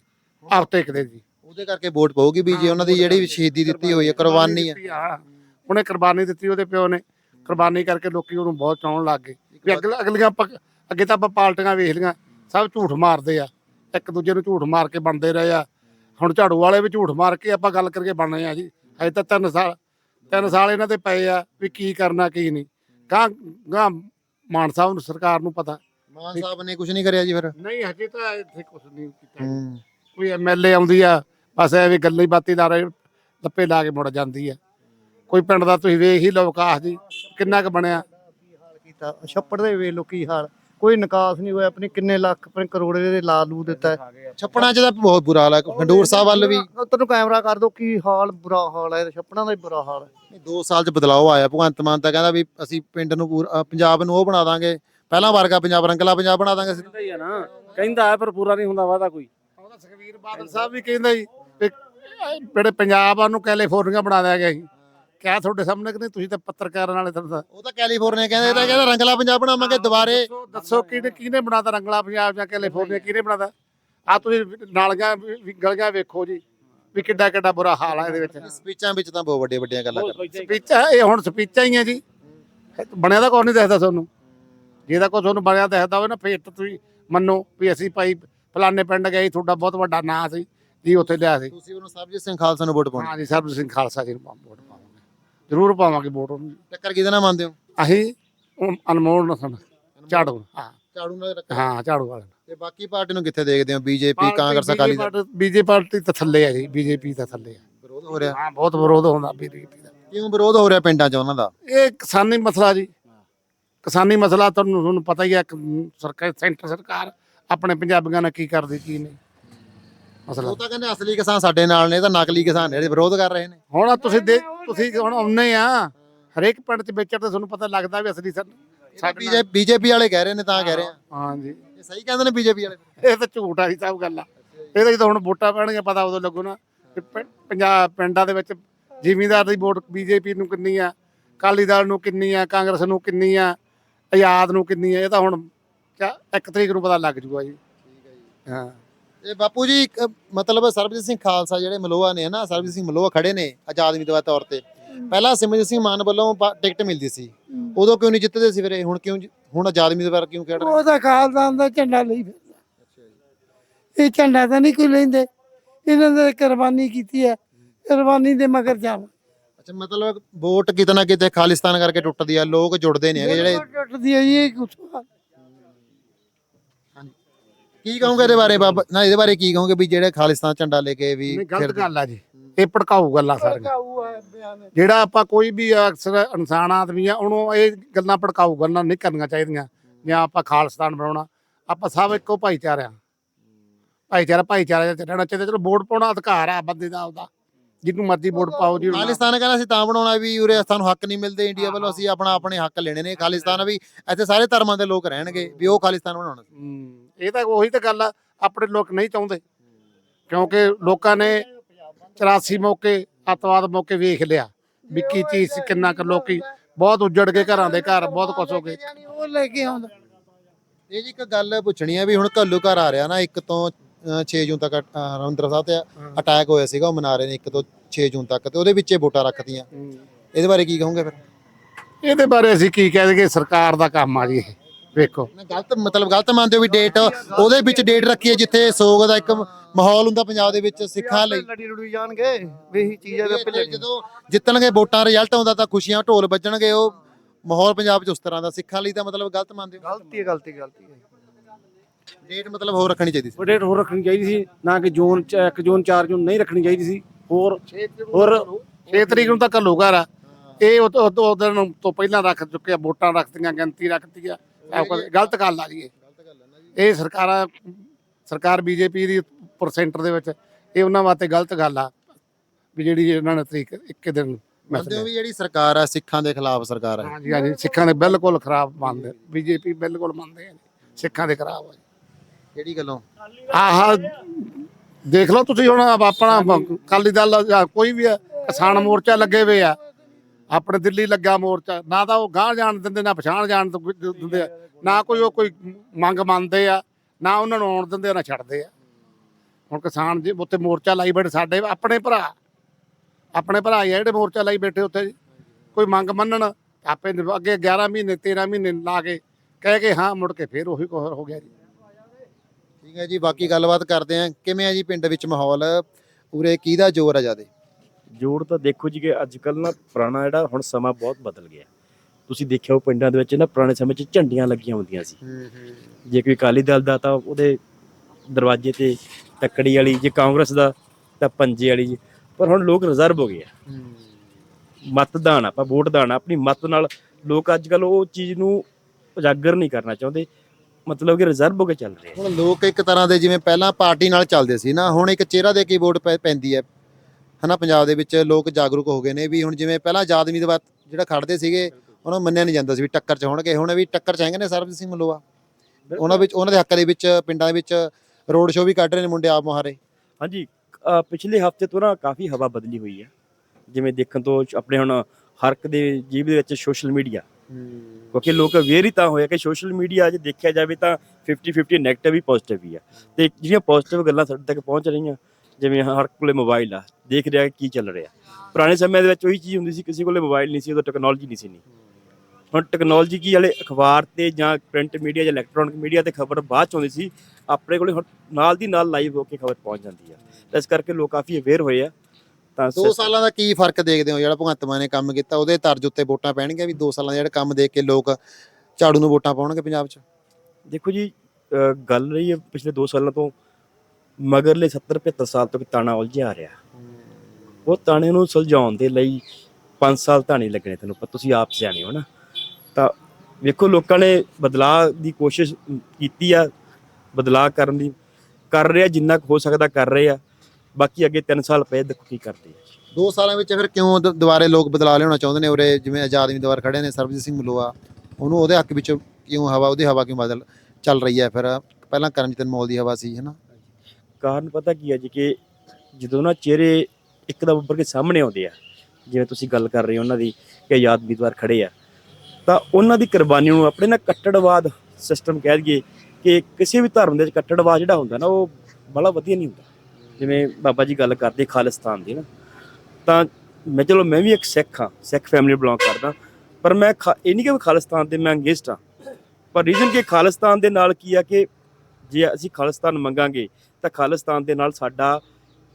S5: ਹਫ਼ਤੇ ਕਦੇ ਜੀ।
S2: ਉਹਦੇ ਕਰਕੇ ਵੋਟ ਪਾਉਗੀ ਵੀ ਜੇ ਉਹਨਾਂ ਦੀ ਜਿਹੜੀ ਸ਼ਹੀਦੀ ਦਿੱਤੀ ਹੋਈ ਹੈ ਕੁਰਬਾਨੀ ਹੈ।
S5: ਉਹਨੇ ਕੁਰਬਾਨੀ ਦਿੱਤੀ ਉਹਦੇ ਪਿਓ ਨੇ। ਕੁਰਬਾਨੀ ਕਰਕੇ ਲੋਕੀ ਉਹਨੂੰ ਬਹੁਤ ਚਾਹਣ ਲੱਗ ਗਏ। ਵੀ ਅਗਲ- ਅਗਲੀਆਂ ਆਪਾਂ- ਅੱਗੇ ਤਾਂ ਆਪਾਂ ਪਾਰਟੀਆਂ ਵੇਖ ਲੀਆਂ ਸਭ ਝੂਠ ਮਾਰਦੇ ਆ। ਇੱਕ ਦੂਜੇ ਨੂੰ ਝੂਠ ਮਾਰ ਕੇ ਬਣਦੇ ਰਹੇ ਆ। ਹੁਣ ਝਾੜੂ ਵਾਲੇ ਵੀ ਝੂਠ ਮਾਰ ਕੇ ਆਪਾਂ ਗੱਲ ਕਰਕੇ ਬਣ ਆ ਜੀ। ਹਜੇ ਤਾਂ ਤਿੰਨ ਸਾਲ ਤਿੰਨ ਸਾਲ ਇਹਨਾਂ ਤੇ ਪਏ ਆ ਵੀ ਕੀ ਕਰਨਾ ਕੀ ਨਹੀਂ। ਗਾਂ ਗਾਂ ਮਾਨ ਸਾਹਿਬ ਨੂੰ ਸਰਕਾਰ ਨੂੰ ਪਤਾ।
S2: ਮਾਨ ਸਾਹਿਬ ਨੇ ਕੁਝ ਨਹੀਂ ਕਰਿਆ ਜੀ ਫਿਰ?
S5: ਨਹੀਂ ਹਜੇ ਤਾਂ ਇੱਥੇ ਕੁਝ ਨਹੀਂ ਕੀਤਾ।
S2: ਹੂੰ।
S5: ਕੋਈ ਐਮਐਲਏ ਆਉਂਦੀ ਆ ਬਸ ਐਵੇਂ ਗੱਲੀ ਬਾਤੀ ਦਾ ਲੱਪੇ ਲਾ ਕੇ ਮੁੜ ਜਾਂਦੀ ਆ। ਕੋਈ ਪਿੰਡ ਦਾ ਤੁਸੀਂ ਵੇਖ ਹੀ ਲਓ ਵਿਕਾਸ ਜੀ ਕਿੰਨਾ ਕੁ ਬਣਿਆ।
S3: ਹਾਲ ਕੀਤਾ? ਛੱਪੜ ਦੇ ਵੇ ਲੋਕੀ ਹਾਲ। ਕੋਈ ਨਿਕਾਸ ਨਹੀਂ ਹੋਇਆ ਆਪਣੀ ਕਿੰਨੇ ਲੱਖ ਆਪਣੇ ਕਰੋੜੇ ਦੇ ਲਾ ਲੂ ਦਿੱਤਾ ਹੈ।
S2: ਛੱਪੜਾਂ 'ਚ ਤਾਂ ਬਹੁਤ ਬੁਰਾ ਹਾਲ ਹੈ ਖੰਡੂਰ ਸਾਹਿਬ ਵੱਲ ਵੀ।
S3: ਉੱਧਰ ਨੂੰ ਕੈਮਰਾ ਕਰ ਦੋ ਕੀ ਹਾਲ ਬੁਰਾ ਹਾਲ ਹੈ ਛੱਪੜਾਂ ਦਾ ਹੀ ਬੁਰਾ ਹਾਲ ਹੈ।
S2: 2 ਸਾਲ 'ਚ ਬਦਲਾਅ ਆਇਆ ਭਗਵੰਤ ਮਾਨ ਤਾਂ ਕਹਿੰਦਾ ਵੀ ਅਸੀਂ ਪਿੰਡ ਨੂੰ ਪੂਰਾ ਅ, ਪੰਜਾਬ ਨੂੰ ਉਹ ਬਣਾ ਦਾਂਗੇ। ਪਹਿਲਾਂ ਵਰਗਾ ਪੰਜਾਬ ਰੰਗਲਾ ਪੰਜਾਬ ਬਣਾ ਦਾਂਗੇ ਅਸੀਂ।
S4: ਕਹਿੰਦਾ ਹੀ ਆ ਨਾ ਕਹਿੰਦਾ ਹੈ ਪਰ ਪੂਰਾ ਨਹੀਂ ਹੁੰਦਾ ਵਾਦਾ ਕੋਈ।
S5: ਉਹਦਾ ਸੁਖਵੀਰ ਬਾਦਲ ਸਾਹਿਬ ਵੀ ਕਹਿੰਦਾ ਜੀ ਜਿਹੜੇ ਪੰਜਾਬ ਆ ਨੂੰ ਕੈਲੀਫੋਰਨੀਆ ਬਣਾ ਦਿਆ ਗਿਆ ਸੀ ਕਿਆ ਤੁਹਾਡੇ ਸਾਹਮਣੇ ਕਿ ਨਹੀਂ? ਤੁਸੀਂ ਤਾਂ ਪੱਤਰਕਾਰਾਂ ਵਾਲੇ ਤੁਹਾਨੂੰ
S2: ਉਹ ਤਾਂ ਕੈਲੀਫੋਰਨੀਆ ਕਹਿੰਦੇ ਇਹ ਤਾਂ ਕਹਿੰਦਾ ਰੰਗਲਾ ਪੰਜਾਬ ਬਣਾਵਾਂਗੇ ਦੁਬਾਰੇ
S5: ਦੱਸੋ ਦੱਸੋ ਕਿਹਨੇ ਕਿਹਨੇ ਬਣਾਤਾ ਰੰਗਲਾ ਪੰਜਾਬ ਜਾਂ ਕੈਲੀਫੋਰਨੀਆ ਕਿਹਨੇ ਬਣਾਤਾ? ਆ ਤੁਸੀਂ ਨਾਲੀਆਂ ਵੀ- ਗਲੀਆਂ ਵੇਖੋ ਜੀ ਵੀ ਕਿੱਡਾ ਕਿੱਡਾ ਬੁਰਾ ਹਾਲ ਆ ਇਹਦੇ ਵਿੱਚ।
S2: ਸਪੀਚਾਂ ਵਿੱਚ ਤਾਂ ਬਹੁਤ ਵੱਡੀਆਂ ਵੱਡੀਆਂ ਗੱਲਾਂ ਕਰਦੇ।
S5: ਸਪੀਚਾਂ ਇਹ ਹੁਣ ਸਪੀਚਾਂ ਹੀ ਆ ਜੀ। ਬਣਿਆ ਤਾਂ ਕੁਛ ਨਹੀਂ ਦੱਸਦਾ ਤੁਹਾਨੂੰ। ਜੇ ਤਾਂ ਕੁਛ ਤੁਹਾਨੂੰ ਬਣਿਆ ਦੱਸਦਾ ਹੋਵੇ ਨਾ ਫੇਰ ਤਾਂ ਤੁਸੀਂ ਮੰਨੋ ਵੀ ਅਸੀਂ ਭਾਈ ਫਲਾਣੇ ਪਿੰਡ ਗਏ ਤੁਹਾਡਾ ਬਹੁਤ ਵੱਡਾ ਨਾਂ ਸੀ ਜੀ ਉੱਥੇ ਲਿਆ ਸੀ।
S2: ਤੁਸੀਂ ਉਹਨੂੰ ਸਰਬਜੀਤ ਸਿੰਘ ਖਾਲਸਾ ਨੂੰ ਵੋਟ ਪਾਉਣੀ।
S5: ਹਾਂ ਜੀ ਸਰਬਜੀਤ ਸਿੰਘ ਖਾਲਸਾ ਜੀ ਨੂੰ ਵੋਟ ਪਾਵਾਂਗੇ। ਜ਼ਰੂਰ ਪਾਵਾਂਗੇ ਵੋਟ ਉਹਨੂੰ। ਜੀ।
S2: ਟੱਕਰ ਕਿਹਦੇ ਨਾਲ ਮੰਨਦੇ ਹੋ?
S5: ਅਸੀਂ ਉਹ ਅਨਮੋਲ ਨਸਨ ਝਾੜੂ ਹਾਂ
S2: ਝਾੜੂ ਨਾਲ ਟੱਕਰ।
S5: ਹਾਂ ਝਾੜੂ ਵਾਲੇ
S2: ਤੇ ਬਾਕੀ ਪਾਰਟੀ ਨੂੰ ਕਿੱਥੇ ਦੇਖਦੇ ਹੋ? BJP Congress Akali Dal?
S5: BJP party ਤਾਂ ਥੱਲੇ ਆ ਜੀ ਬੀਜੇਪੀ ਤਾਂ ਥੱਲੇ ਆ।
S2: ਵਿਰੋਧ ਹੋ ਰਿਹਾ।
S5: ਹਾਂ ਬਹੁਤ ਵਿਰੋਧ ਹੁੰਦਾ ਬੀਜੇਪੀ ਦਾ।
S2: ਕਿਉਂ ਵਿਰੋਧ ਹੋ ਰਿਹਾ ਪਿੰਡਾਂ 'ਚ ਉਹਨਾਂ ਦਾ?
S5: ਇਹ ਕਿਸਾਨੀ ਮਸਲਾ ਜੀ। ਕਿਸਾਨੀ ਮਸਲਾ ਤੁਹਾਨੂੰ ਤੁਹਾਨੂੰ ਪਤਾ ਹੀ ਹੈ ਸਰਕਾਰ ਸੈਂਟਰ ਸਰਕਾਰ ਆਪਣੇ ਪੰਜਾਬੀਆਂ ਨਾਲ ਕੀ ਕਰਦੀ ਕੀ ਨਹੀਂ। ਮਸਲਾ।
S2: ਉਹ ਤਾਂ ਕਹਿੰਦੇ ਅਸਲੀ ਕਿਸਾਨ ਸਾਡੇ ਨਾਲ ਨੇ ਇਹ ਤਾਂ ਨਕਲੀ ਕਿਸਾਨ ਨੇ ਜਿਹੜੇ ਵਿਰੋਧ ਕਰ ਰਹੇ ਨੇ।
S5: ਹੁਣ ਤੁਸੀਂ ਦੇ ਤੁਸੀਂ ਹੁਣ ਆਉਨੇ ਆ ਹਰੇਕ ਪਿੰਡ ਚ ਵੇਚਣ ਤੇ ਤੁਹਾਨੂੰ ਪਤਾ ਲੱਗਦਾ ਵੀ ਅਸਲੀ ਸਾ- ਸਾਡੇ ਨਾਲ-
S2: ਬੀਜੇਪੀ ਵਾਲੇ ਕਹਿ ਰਹੇ ਨੇ ਤਾਂ ਕਹਿ ਰਹੇ ਆ।
S5: ਹਾਂ ਜੀ
S2: ਇਹ ਸਹੀ ਕਹਿੰਦੇ ਨੇ ਬੀਜੇਪੀ ਵਾਲੇ?
S5: ਇਹ ਤਾਂ ਝੂਠ ਆ ਜੀ ਸਭ ਗੱਲ। ਆ ਇਹਦਾ ਜਦੋਂ ਹੁਣ ਵੋਟਾਂ ਪੈਣਗੀਆਂ ਪਤਾ ਉਦੋਂ ਲੱਗੂ ਨਾ ਕਿ ਪਿੰ- ਪੰਜਾਬ ਪਿੰਡਾਂ ਦੇ ਵਿੱਚ ਜ਼ਿਮੀਂਦਾਰ ਦੀ ਵੋਟ ਬੀਜੇਪੀ ਨੂੰ ਕਿੰਨੀ ਆ ਅਕਾਲੀ ਦਲ ਨੂੰ ਕਿੰਨੀ ਆ ਕਾਂਗਰਸ ਨੂੰ ਕਿੰਨੀ ਆ ਆਜ਼ਾਦ ਨੂੰ ਕਿੰਨੀ ਆ ਇਹ ਤਾਂ ਹੁਣ ਚਾ- ਇੱਕ ਤਰੀਕ ਨੂੰ ਪਤਾ ਲੱਗ ਜੂਗਾ ਜੀ। ਹਾਂ।
S2: ਇਹ ਬਾਪੂ ਜੀ ਇੱਕ, ਮਤਲਬ ਸਰਬਜੀਤ ਸਿੰਘ ਖਾਲਸਾ ਜਿਹੜੇ ਮਲੋਆ ਨੇ ਨਾ ਸਰਬਜੀਤ ਸਿੰਘ ਮਲੋਆ ਖੜੇ ਨੇ ਆਜ਼ਾਦ ਉਮੀਦਵਾਰ ਤੌਰ ਤੇ। ਪਹਿਲਾਂ ਸਿਮਰਜੀਤ ਸਿੰਘ ਮਾਨ ਵੱਲੋਂ ਪਾ- ਟਿਕਟ ਮਿਲਦੀ ਸੀ। ਉਦੋਂ ਕਿਉਂ ਨਹੀਂ ਜਿੱਤਦੇ ਸੀ ਫਿਰ ਇਹ? ਹੁਣ ਕਿਉਂ ਜਿ- ਹੁਣ ਆਜ਼ਾਦ ਉਮੀਦਵਾਰ ਕਿਉਂ ਖੜ ਰਹੇ
S6: ਉਹ ਤਾਂ ਖਾਲਦਾਨ ਦਾ ਝੰਡਾ ਲਈ ਫਿਰਦਾ। ਇਹ ਝੰਡਾ ਤਾਂ ਨਹੀਂ ਕੋਈ ਲੈਂਦੇ। ਇਹਨਾਂ ਨੇ ਕੁਰਬਾਨੀ ਕੀਤੀ ਹੈ। ਕੁਰਬਾਨੀ ਦੇ ਮਗਰ ਜਾਵਾਂ।
S2: ਅੱਛਾ ਮਤਲਬ ਵੋਟ ਕਿਤੇ ਨਾ ਕਿਤੇ ਖਾਲਿਸਤਾਨ ਕਰਕੇ ਟੁੱਟਦੀ ਆ ਲੋਕ ਜੁੜਦੇ ਨੇ ਹੈਗੇ ਜਿਹੜੇ
S6: ਟੁੱਟਦੀ ਹੈ ਜੀ ਇਹ ਕੁਛ
S2: ਕੀ ਕਹੋਗੇ ਇਹਦੇ ਬਾਰੇ ਬਾਬਾ? ਨਾ ਇਹਦੇ ਬਾਰੇ ਕੀ ਕਹੋਗੇ ਵੀ ਜਿਹੜੇ ਖਾਲਿਸਤਾਨ ਝੰਡਾ ਲੈ ਕੇ ਵੀ
S5: ਨਹੀਂ ਗਲਤ
S2: ਫਿਰਦੇ-
S5: ਗੱਲ ਆ ਜੀ। ਇਹ ਭੜਕਾਊ ਗੱਲਾਂ ਸਾਰੀਆਂ। ਜਿਹੜਾ ਆਪਾਂ ਕੋਈ ਵੀ ਅਕਸਰ ਇਨਸਾਨ ਆਦਮੀ ਆ ਉਹਨੂੰ ਇਹ ਗੱਲਾਂ ਭੜਕਾਊ ਗੱਲਾਂ ਨਹੀਂ ਕਰਨੀਆਂ ਚਾਹੀਦੀਆਂ। ਜਾਂ ਆਪਾਂ ਖਾਲਸਤਾਨ ਬਣਾਉਣਾ ਆਪਾਂ ਸਭ ਇੱਕੋ ਭਾਈਚਾਰਾ ਭਾਈਚਾਰਾ ਭਾਈਚਾਰਾ ਚ ਰਹਿਣਾ ਚਾਹੀਦਾ ਚਲੋ ਵੋਟ ਪਾਉਣਾ ਅਧਿਕਾਰ ਆ ਬੰਦੇ ਦਾ ਉਹਦਾ ਜਿਹਨੂੰ ਮਰਜ਼ੀ ਵੋਟ ਪਾਓ ਜੀ।
S2: ਖਾਲਿਸਤਾਨ ਕਹਿੰਦਾ ਅਸੀਂ ਤਾਂ ਬਣਾਉਣਾ ਵੀ ਉਰੇ ਸਾਨੂੰ ਹੱਕ ਨਹੀਂ ਮਿਲਦੇ ਇੰਡੀਆ ਵੱਲੋਂ ਅਸੀਂ ਆਪਣਾ ਆਪਣੇ ਹੱਕ ਲੈਣੇ ਨੇ। ਖਾਲਿਸਤਾਨ ਵੀ ਇੱਥੇ ਸਾਰੇ ਧਰਮਾਂ ਦੇ ਲੋਕ ਰਹਿਣਗੇ ਵੀ ਉਹ ਖਾਲਿਸਤਾਨ ਬਣਾਉਣਾ।
S5: ਇਹ ਤਾਂ ਉਹੀ ਤਾਂ ਗੱਲ ਆ ਆਪਣੇ ਲੋਕ ਨਹੀਂ ਚਾਹੁੰਦੇ। ਕਿਉਂਕਿ ਲੋਕਾਂ ਨੇ 84 ਮੌਕੇ ਅੱਤਵਾਦ ਮੌਕੇ ਵੇਖ ਲਿਆ ਵੀ ਕੀ ਚੀਜ਼ ਸੀ ਕਿੰਨਾ ਕੁ ਲੋਕੀ ਬਹੁਤ ਉੱਜੜ ਗਏ ਘਰਾਂ ਦੇ ਘਰ ਬਹੁਤ ਕੁਛ ਹੋ ਗਏ
S6: ਉਹ ਲੈ ਕੇ ਆਉਂਦਾ।
S2: ਇਹ ਜੀ ਇੱਕ ਗੱਲ ਪੁੱਛਣੀ ਹੈ ਵੀ ਹੁਣ ਘੱਲੂ ਘਰ ਆ ਰਿਹਾ ਨਾ 1 ਤੋਂ 6 ਜੂਨ ਤੱਕ ਰਵਿੰਦਰ ਸਾਹਿਬ ਤੇ ਅਟੈਕ ਹੋਇਆ ਸੀਗਾ ਉਹ ਮਨਾ ਰਹੇ ਨੇ 1 ਤੋਂ 6 ਜੂਨ ਤੱਕ ਤੇ ਉਹਦੇ ਵਿੱਚ ਇਹ ਵੋਟਾਂ ਰੱਖਤੀਆਂ। ਇਹਦੇ ਬਾਰੇ ਕੀ ਕਹੋਗੇ ਫਿਰ?
S5: ਇਹਦੇ ਬਾਰੇ ਅਸੀਂ ਕੀ ਕਹਿ ਸਰਕਾਰ ਦਾ ਕੰਮ ਆ ਜੀ ਇਹ ਵੇਖੋ।
S2: ਗਲਤ ਮਤਲਬ ਗਲਤ ਮੰਨਦੇ ਹੋ ਵੀ ਡੇਟ ਉਹਦੇ ਵਿੱਚ ਡੇਟ ਰੱਖੀ ਹੈ ਜਿੱਥੇ ਸੋਗ ਦਾ ਇੱਕ ਮਾਹੌਲ ਹੁੰਦਾ ਪੰਜਾਬ ਦੇ ਵਿੱਚ ਸਿੱਖਾਂ ਲਈ।
S3: ਲੜੀ ਲੜੀ ਜਾਣਗੇ ਵੀ ਇਹੀ ਚੀਜ਼ ਵੀ ਲੜੀ
S2: ਜਦੋਂ ਜਿੱਤਣਗੇ ਵੋਟਾਂ ਰਿਜ਼ਲਟ ਆਉਂਦਾ ਤਾਂ ਖੁਸ਼ੀਆਂ ਢੋਲ ਵੱਜਣਗੇ ਉਹ ਮਾਹੌਲ ਪੰਜਾਬ 'ਚ ਉਸ ਤਰ੍ਹਾਂ ਦਾ ਸਿੱਖਾਂ ਲਈ ਤਾਂ ਮਤਲਬ ਗਲਤ ਮੰਨਦੇ ਹੋ।
S3: ਗਲਤੀ ਹੈ ਗਲਤੀ ਗਲਤੀ ਹੈ।
S2: ਡੇਟ ਮਤਲਬ ਹੋਰ ਰੱਖਣੀ ਚਾਹੀਦੀ ਸੀ।
S4: ਡੇਟ ਹੋਰ ਰੱਖਣੀ ਚਾਹੀਦੀ ਸੀ ਨਾ ਕਿ ਜੂਨ ਚ 1 ਜੂਨ 4 ਜੂਨ ਨਹੀਂ ਰੱਖਣੀ ਚਾਹੀਦੀ ਸੀ ਹੋਰ ਹੋਰ
S5: 6 ਤਰੀਕ ਨੂੰ ਤਾਂ ਘੱਲੂਘਰ ਆ। ਇਹ ਉਹ ਦਿਨ ਤੋਂ ਪਹਿਲਾਂ ਰੱਖ ਚੁੱਕੇ ਆ ਵੋਟਾਂ ਰੱਖਤੀਆਂ ਗਿਣਤੀ ਰੱਖਤੀ ਆ ਗਲਤ ਗੱਲ ਆ ਜੀ। ਇਹ ਸਰਕਾਰਾਂ ਸਰਕਾਰ ਬੀਜੇਪੀ ਦੀ ਪਰਸੈਂਟਰ ਦੇ ਵਿੱਚ ਇਹ ਉਹਨਾਂ ਵਾਸਤੇ ਗਲਤ ਗੱਲ ਆ ਵੀ ਜਿਹੜੀ ਇਹਨਾਂ ਨੇ ਤਰੀਕ ਇੱਕ ਦਿਨ
S2: ਮੰਨਦੇ ਵੀ ਜਿਹੜੀ ਸਰਕਾਰ ਆ ਸਿੱਖਾਂ ਦੇ ਖਿਲਾਫ ਸਰਕਾਰ ਹੈ
S5: ਹਾਂਜੀ ਹਾਂਜੀ ਸਿੱਖਾਂ ਦੇ ਬਿਲਕੁਲ ਖਰਾਬ ਮੰਨਦੇ ਬੀਜੇਪੀ ਬਿਲਕੁਲ ਮੰਨਦੇ ਆ। ਸਿੱਖਾਂ ਦੇ ਖਰਾਬ ਆ।
S2: ਕਿਹੜੀ ਗੱਲੋਂ?
S5: ਆਹ ਦੇਖ ਲਓ ਤੁਸੀਂ ਹੁਣ ਆਪਣਾ ਅਕਾਲੀ ਦਲ ਜਾਂ ਕੋਈ ਵੀ ਆ, ਕਿਸਾਨ ਮੋਰਚਾ ਲੱਗੇ ਹੋਏ ਆ। ਆਪਣੇ ਦਿੱਲੀ ਲੱਗਾ ਮੋਰਚਾ ਨਾ ਤਾਂ ਉਹ ਗਾਂਹ ਜਾਣ ਦਿੰਦੇ ਨਾ ਪਛਾਣ ਜਾਣ ਦਿ- ਦਿੰਦੇ ਆ। ਨਾ ਕੋਈ ਉਹ ਕੋਈ ਮੰਗ ਮੰਨਦੇ ਆ ਨਾ ਉਹਨਾਂ ਨੂੰ ਆਉਣ ਦਿੰਦੇ ਆ, ਨਾ ਛੱਡਦੇ ਆ। ਹੁਣ ਕਿਸਾਨ ਜੀ ਉੱਥੇ ਮੋਰਚਾ ਲਾਈ ਬੈਠੇ ਸਾਡੇ ਆਪਣੇ ਭਰਾ। ਆਪਣੇ ਭਰਾ ਹੀ ਆ ਜਿਹੜੇ ਮੋਰਚਾ ਲਾਈ ਬੈਠੇ ਉੱਥੇ। ਜੀ ਕੋਈ ਮੰਗ ਮੰਨਣ ਆਪੇ ਅੱਗੇ 11 ਮਹੀਨੇ 13 ਮਹੀਨੇ ਲਾ ਕੇ ਕਹਿ ਕੇ ਹਾਂ ਮੁੜ ਕੇ ਫੇਰ ਉਹੀ ਕੁਛ ਹੋ ਗਿਆ ਜੀ।
S2: ਠੀਕ ਹੈ ਜੀ ਬਾਕੀ ਗੱਲਬਾਤ ਕਰਦੇ ਆਂ ਕਿਵੇਂ ਹੈ ਜੀ ਪਿੰਡ ਵਿੱਚ ਮਾਹੌਲ? ਉਰੇ ਕਿਹਦਾ ਜ਼ੋਰ ਹੈ ਜਿਆਦੇ?
S1: ਜੋੜ ਤਾਂ ਦੇਖੋ ਜੀ ਕਿ ਅੱਜ ਕੱਲ ਨਾ ਪੁਰਾਣਾ ਜਿਹੜਾ ਹੁਣ ਸਮਾਂ ਬਹੁਤ ਬਦਲ ਗਿਆ। ਤੁਸੀਂ ਦੇਖਿਆ ਉਹ ਪਿੰਡਾਂ ਦੇ ਵਿੱਚ ਨਾ ਪੁਰਾਣੇ ਸਮੇਂ 'ਚ ਝੰਡੀਆਂ ਲੱਗੀਆਂ ਹੁੰਦੀਆਂ ਸੀ। ਜੇ ਕੋਈ ਅਕਾਲੀ ਦਲ ਦਾ ਤਾਂ ਉਹਦੇ ਦਰਵਾਜ਼ੇ ਤੇ ਤੱਕੜੀ ਵਾਲੀ ਜੇ ਕਾਂਗਰਸ ਦਾ ਤਾਂ ਪੰਜੇ ਵਾਲੀ ਜੀ। ਪਰ ਹੁਣ ਲੋਕ ਰਿਜ਼ਰਵ ਹੋ ਗਏ ਆ। ਮਤਦਾਨ ਆਪਾਂ ਵੋਟ ਦਾਨ ਆ, ਆਪਣੀ ਮਤ ਨਾਲ ਲੋਕ ਅੱਜ ਕੱਲ ਉਹ ਚੀਜ਼ ਨੂੰ ਉਜਾਗਰ ਨਹੀਂ ਕਰਨਾ ਚਾਹੁੰਦੇ। ਮਤਲਬ ਕਿ ਰਿਜ਼ਰਵ ਹੋ ਕੇ ਚੱਲ ਰਹੇ ਆ
S2: ਹੁਣ ਲੋਕ ਇੱਕ ਤਰ੍ਹਾਂ ਦੇ ਜਿਵੇਂ ਪਹਿਲਾਂ ਪਾਰਟੀ ਨਾਲ ਚੱਲਦੇ ਸੀ ਨਾ ਹੁਣ ਇੱਕ ਚਿਹਰਾ ਦੇ ਕੇ ਵੋਟ ਪੈ- ਪੈਂਦੀ ਹੈ। ਹਨਾ ਪੰਜਾਬ ਦੇ ਵਿੱਚ ਲੋਕ ਜਾਗਰੂਕ ਹੋ ਗਏ ਨੇ ਵੀ ਹੁਣ ਜਿਵੇਂ ਪਹਿਲਾਂ ਆਜ਼ਾਦ ਉਮੀਦਵਾਰ ਜਿਹੜਾ ਖੜਦੇ ਸੀਗੇ ਉਹਨਾਂ ਨੂੰ ਮੰਨਿਆ ਨਹੀਂ ਜਾਂਦਾ ਸੀ ਵੀ ਟੱਕਰ 'ਚ ਹੋਣਗੇ। ਹੁਣ ਵੀ ਟੱਕਰ 'ਚ ਹੈਗੇ ਨੇ ਸਰਬਜੀਤ ਸਿੰਘ ਮਲੋਆ। ਉਹਨਾਂ ਵਿੱਚ ਉਹਨਾਂ ਦੇ ਹੱਕ ਦੇ ਵਿੱਚ ਪਿੰਡਾਂ ਦੇ ਵਿੱਚ ਰੋਡ ਸ਼ੋਅ ਵੀ ਕੱਢ ਰਹੇ ਨੇ ਮੁੰਡੇ ਆਪ ਮੁਹਾਰੇ।
S1: ਹਾਂਜੀ ਅ, ਪਿਛਲੇ ਹਫ਼ਤੇ ਤੋਂ ਨਾ ਕਾਫੀ ਹਵਾ ਬਦਲੀ ਹੋਈ ਹੈ। ਜਿਵੇਂ ਦੇਖਣ ਤੋਂ ਆਪਣੇ ਹੁਣ ਹਰ ਇੱਕ ਦੇ ਜੀਵ ਦੇ ਵਿੱਚ ਸੋਸ਼ਲ ਮੀਡੀਆ ਕਿਉਂਕਿ ਲੋਕ ਅਵੇਅਰ ਹੀ ਤਾਂ ਹੋਇਆ ਕਿ ਸੋਸ਼ਲ ਮੀਡੀਆ ਜੇ ਦੇਖਿਆ ਜਾਵੇ ਤਾਂ 50 50 ਨੈਗੇਟਿਵ ਵੀ ਪੋਜ਼ਿਟਿਵ ਵੀ ਆ। ਤੇ ਜਿਹੜੀਆਂ ਪੋਜ਼ਿਟਿਵ ਗੱਲਾਂ ਸਾਡੇ ਤੱਕ ਪਹੁੰਚ ਰਹੀਆਂ, ਜਿਵੇਂ ਹਰ ਕੋਲੇ ਮੋਬਾਈਲ ਆ, ਦੇਖ ਰਿਹਾ ਕੀ ਚੱਲ ਰਿਹਾ। ਪੁਰਾਣੇ ਸਮੇਂ ਦੇ ਵਿੱਚ ਉਹੀ ਚੀਜ਼ ਹੁੰਦੀ ਸੀ, ਕਿਸੇ ਕੋਲੇ ਮੋਬਾਈਲ ਨਹੀਂ ਸੀ, ਉਦੋਂ ਟੈਕਨੋਲੋਜੀ ਨਹੀਂ ਸੀ ਨਹੀਂ ਹੁਣ ਟੈਕਨੋਲੋਜੀ ਕੀ ਵਾਲੇ ਅਖਬਾਰ ਤੇ ਜਾਂ ਪ੍ਰਿੰਟ ਮੀਡੀਆ ਜਾਂ ਇਲੈਕਟ੍ਰੋਨਿਕ ਮੀਡੀਆ ਤੇ ਖਬਰ ਬਾਅਦ ਚ ਆਉਂਦੀ ਸੀ, ਆਪਣੇ ਕੋਲੇ ਹੁਣ ਨਾਲ ਦੀ ਨਾਲ ਲਾਈਵ ਹੋ ਕੇ ਖਬਰ ਪਹੁੰਚ ਜਾਂਦੀ ਆ। ਇਸ ਕਰਕੇ ਲੋਕ ਕਾਫੀ ਅਵੇਅਰ ਹੋਏ ਆ। ਤਾਂ
S2: ਦੋ ਸਾਲਾਂ ਦਾ ਕੀ ਫ਼ਰਕ ਦੇਖਦੇ ਹੋ? ਜਿਹੜਾ ਭਗਵੰਤ ਮਾਨ ਨੇ ਕੰਮ ਕੀਤਾ ਉਹਦੇ ਤਰਜ ਉੱਤੇ ਵੋਟਾਂ ਪੈਣਗੀਆਂ ਵੀ ਦੋ ਸਾਲਾਂ ਦਾ ਜਿਹੜਾ ਕੰਮ ਦੇਖ ਕੇ ਲੋਕ ਝਾੜੂ ਨੂੰ ਵੋਟਾਂ ਪਾਉਣਗੇ ਪੰਜਾਬ 'ਚ?
S1: ਦੇਖੋ ਜੀ ਗੱਲ ਰਹੀ ਹੈ ਪਿਛਲੇ 2 ਸਾਲਾਂ ਤੋਂ ਮਗਰਲੇ 70 75 ਸਾਲ ਤੋਂ ਕਿ ਤਾਣਾ ਉਲਝਿਆ ਆ ਰਿਹਾ ਉਹ ਤਾਣੇ ਨੂੰ ਸੁਲਝਾਉਣ ਦੇ ਲਈ 5 ਸਾਲ ਤਾਂ ਨਹੀਂ ਲੱਗਣੇ ਤੁਹਾਨੂੰ ਪਰ ਤੁਸੀਂ ਆਪ ਸਿਆਣੇ ਹੋ ਨਾ। ਤਾਂ ਵੇਖੋ ਲੋਕਾਂ ਨੇ ਬਦਲਾਅ ਦੀ ਕੋਸ਼ਿਸ਼ ਕੀਤੀ ਆ ਬਦਲਾਅ ਕਰਨ ਦੀ ਕਰ ਰਿਹਾ ਜਿੰਨਾ ਕੁ ਹੋ ਸਕਦਾ ਕਰ ਰਹੇ ਆ। ਬਾਕੀ ਅੱਗੇ 3 ਸਾਲ ਪਏ ਦੇਖੋ ਕੀ ਕਰਦੇ ਆ।
S2: ਦੋ ਸਾਲਾਂ ਵਿੱਚ ਫਿਰ ਕਿਉਂ ਦ- ਦੁਬਾਰੇ ਲੋਕ ਬਦਲਾ ਲਿਆਉਣਾ ਚਾਹੁੰਦੇ ਨੇ ਉਰੇ? ਜਿਵੇਂ ਆਜ਼ਾਦ ਉਮੀਦਵਾਰ ਖੜੇ ਨੇ ਸਰਬਜੀਤ ਸਿੰਘ ਮਲੋਆ। ਉਹਨੂੰ ਉਹਦੇ ਹੱਕ ਵਿੱਚ ਕਿਉਂ ਹਵਾ ਉਹਦੀ ਹਵਾ ਕਿਉਂ ਬਦਲ ਚੱਲ ਰਹੀ ਹੈ ਫਿਰ? ਪਹਿਲਾਂ ਕਰਮਜੀਤ ਅਨਮੋਲ ਦੀ ਹਵਾ ਸੀ ਹਨਾ
S1: ਕਾਰਨ ਪਤਾ ਕੀ ਹੈ ਜੀ ਕਿ ਜਦੋਂ ਨਾ ਚਿਹਰੇ ਇੱਕਦਮ ਉੱਪਰ ਕੇ ਸਾਹਮਣੇ ਆਉਂਦੇ ਆ ਜਿਵੇਂ ਤੁਸੀਂ ਗੱਲ ਕਰ ਰਹੇ ਹੋ ਉਹਨਾਂ ਦੀ ਕਿ ਆਜ਼ਾਦ ਉਮੀਦਵਾਰ ਖੜੇ ਆ ਤਾਂ ਉਹਨਾਂ ਦੀ ਕੁਰਬਾਨੀ ਨੂੰ ਆਪਣੇ ਨਾ ਕੱਟੜਵਾਦ ਸਿਸਟਮ ਕਹਿ ਦਈਏ ਕਿ ਕਿਸੇ ਵੀ ਧਰਮ ਦੇ ਵਿੱਚ ਕੱਟੜਵਾਦ ਜਿਹੜਾ ਹੁੰਦਾ ਨਾ ਉਹ ਬੜਾ ਵਧੀਆ ਨਹੀਂ ਹੁੰਦਾ। ਜਿਵੇਂ ਬਾਬਾ ਜੀ ਗੱਲ ਕਰਦੇ ਖਾਲਿਸਤਾਨ ਦੀ ਨਾ ਤਾਂ ਮੈਂ ਚਲੋ ਮੈਂ ਵੀ ਇੱਕ ਸਿੱਖ ਹਾਂ ਸਿੱਖ ਫੈਮਿਲੀ ਬਿਲੋਂਗ ਕਰਦਾ ਪਰ ਮੈਂ ਇਹ ਨਹੀਂ ਕਿ ਖਾਲਿਸਤਾਨ ਦੇ ਮੈਂ ਅੰਗੇਸਟ ਹਾਂ ਪਰ ਰੀਜ਼ਨ ਕਿ ਖਾਲਿਸਤਾਨ ਦੇ ਨਾਲ ਕੀ ਆ ਕਿ ਜੇ ਅਸੀਂ ਖਾਲਿਸਤਾਨ ਮੰਗਾਂਗੇ ਤਾਂ ਖਾਲਿਸਤਾਨ ਦੇ ਨਾਲ ਸਾਡਾ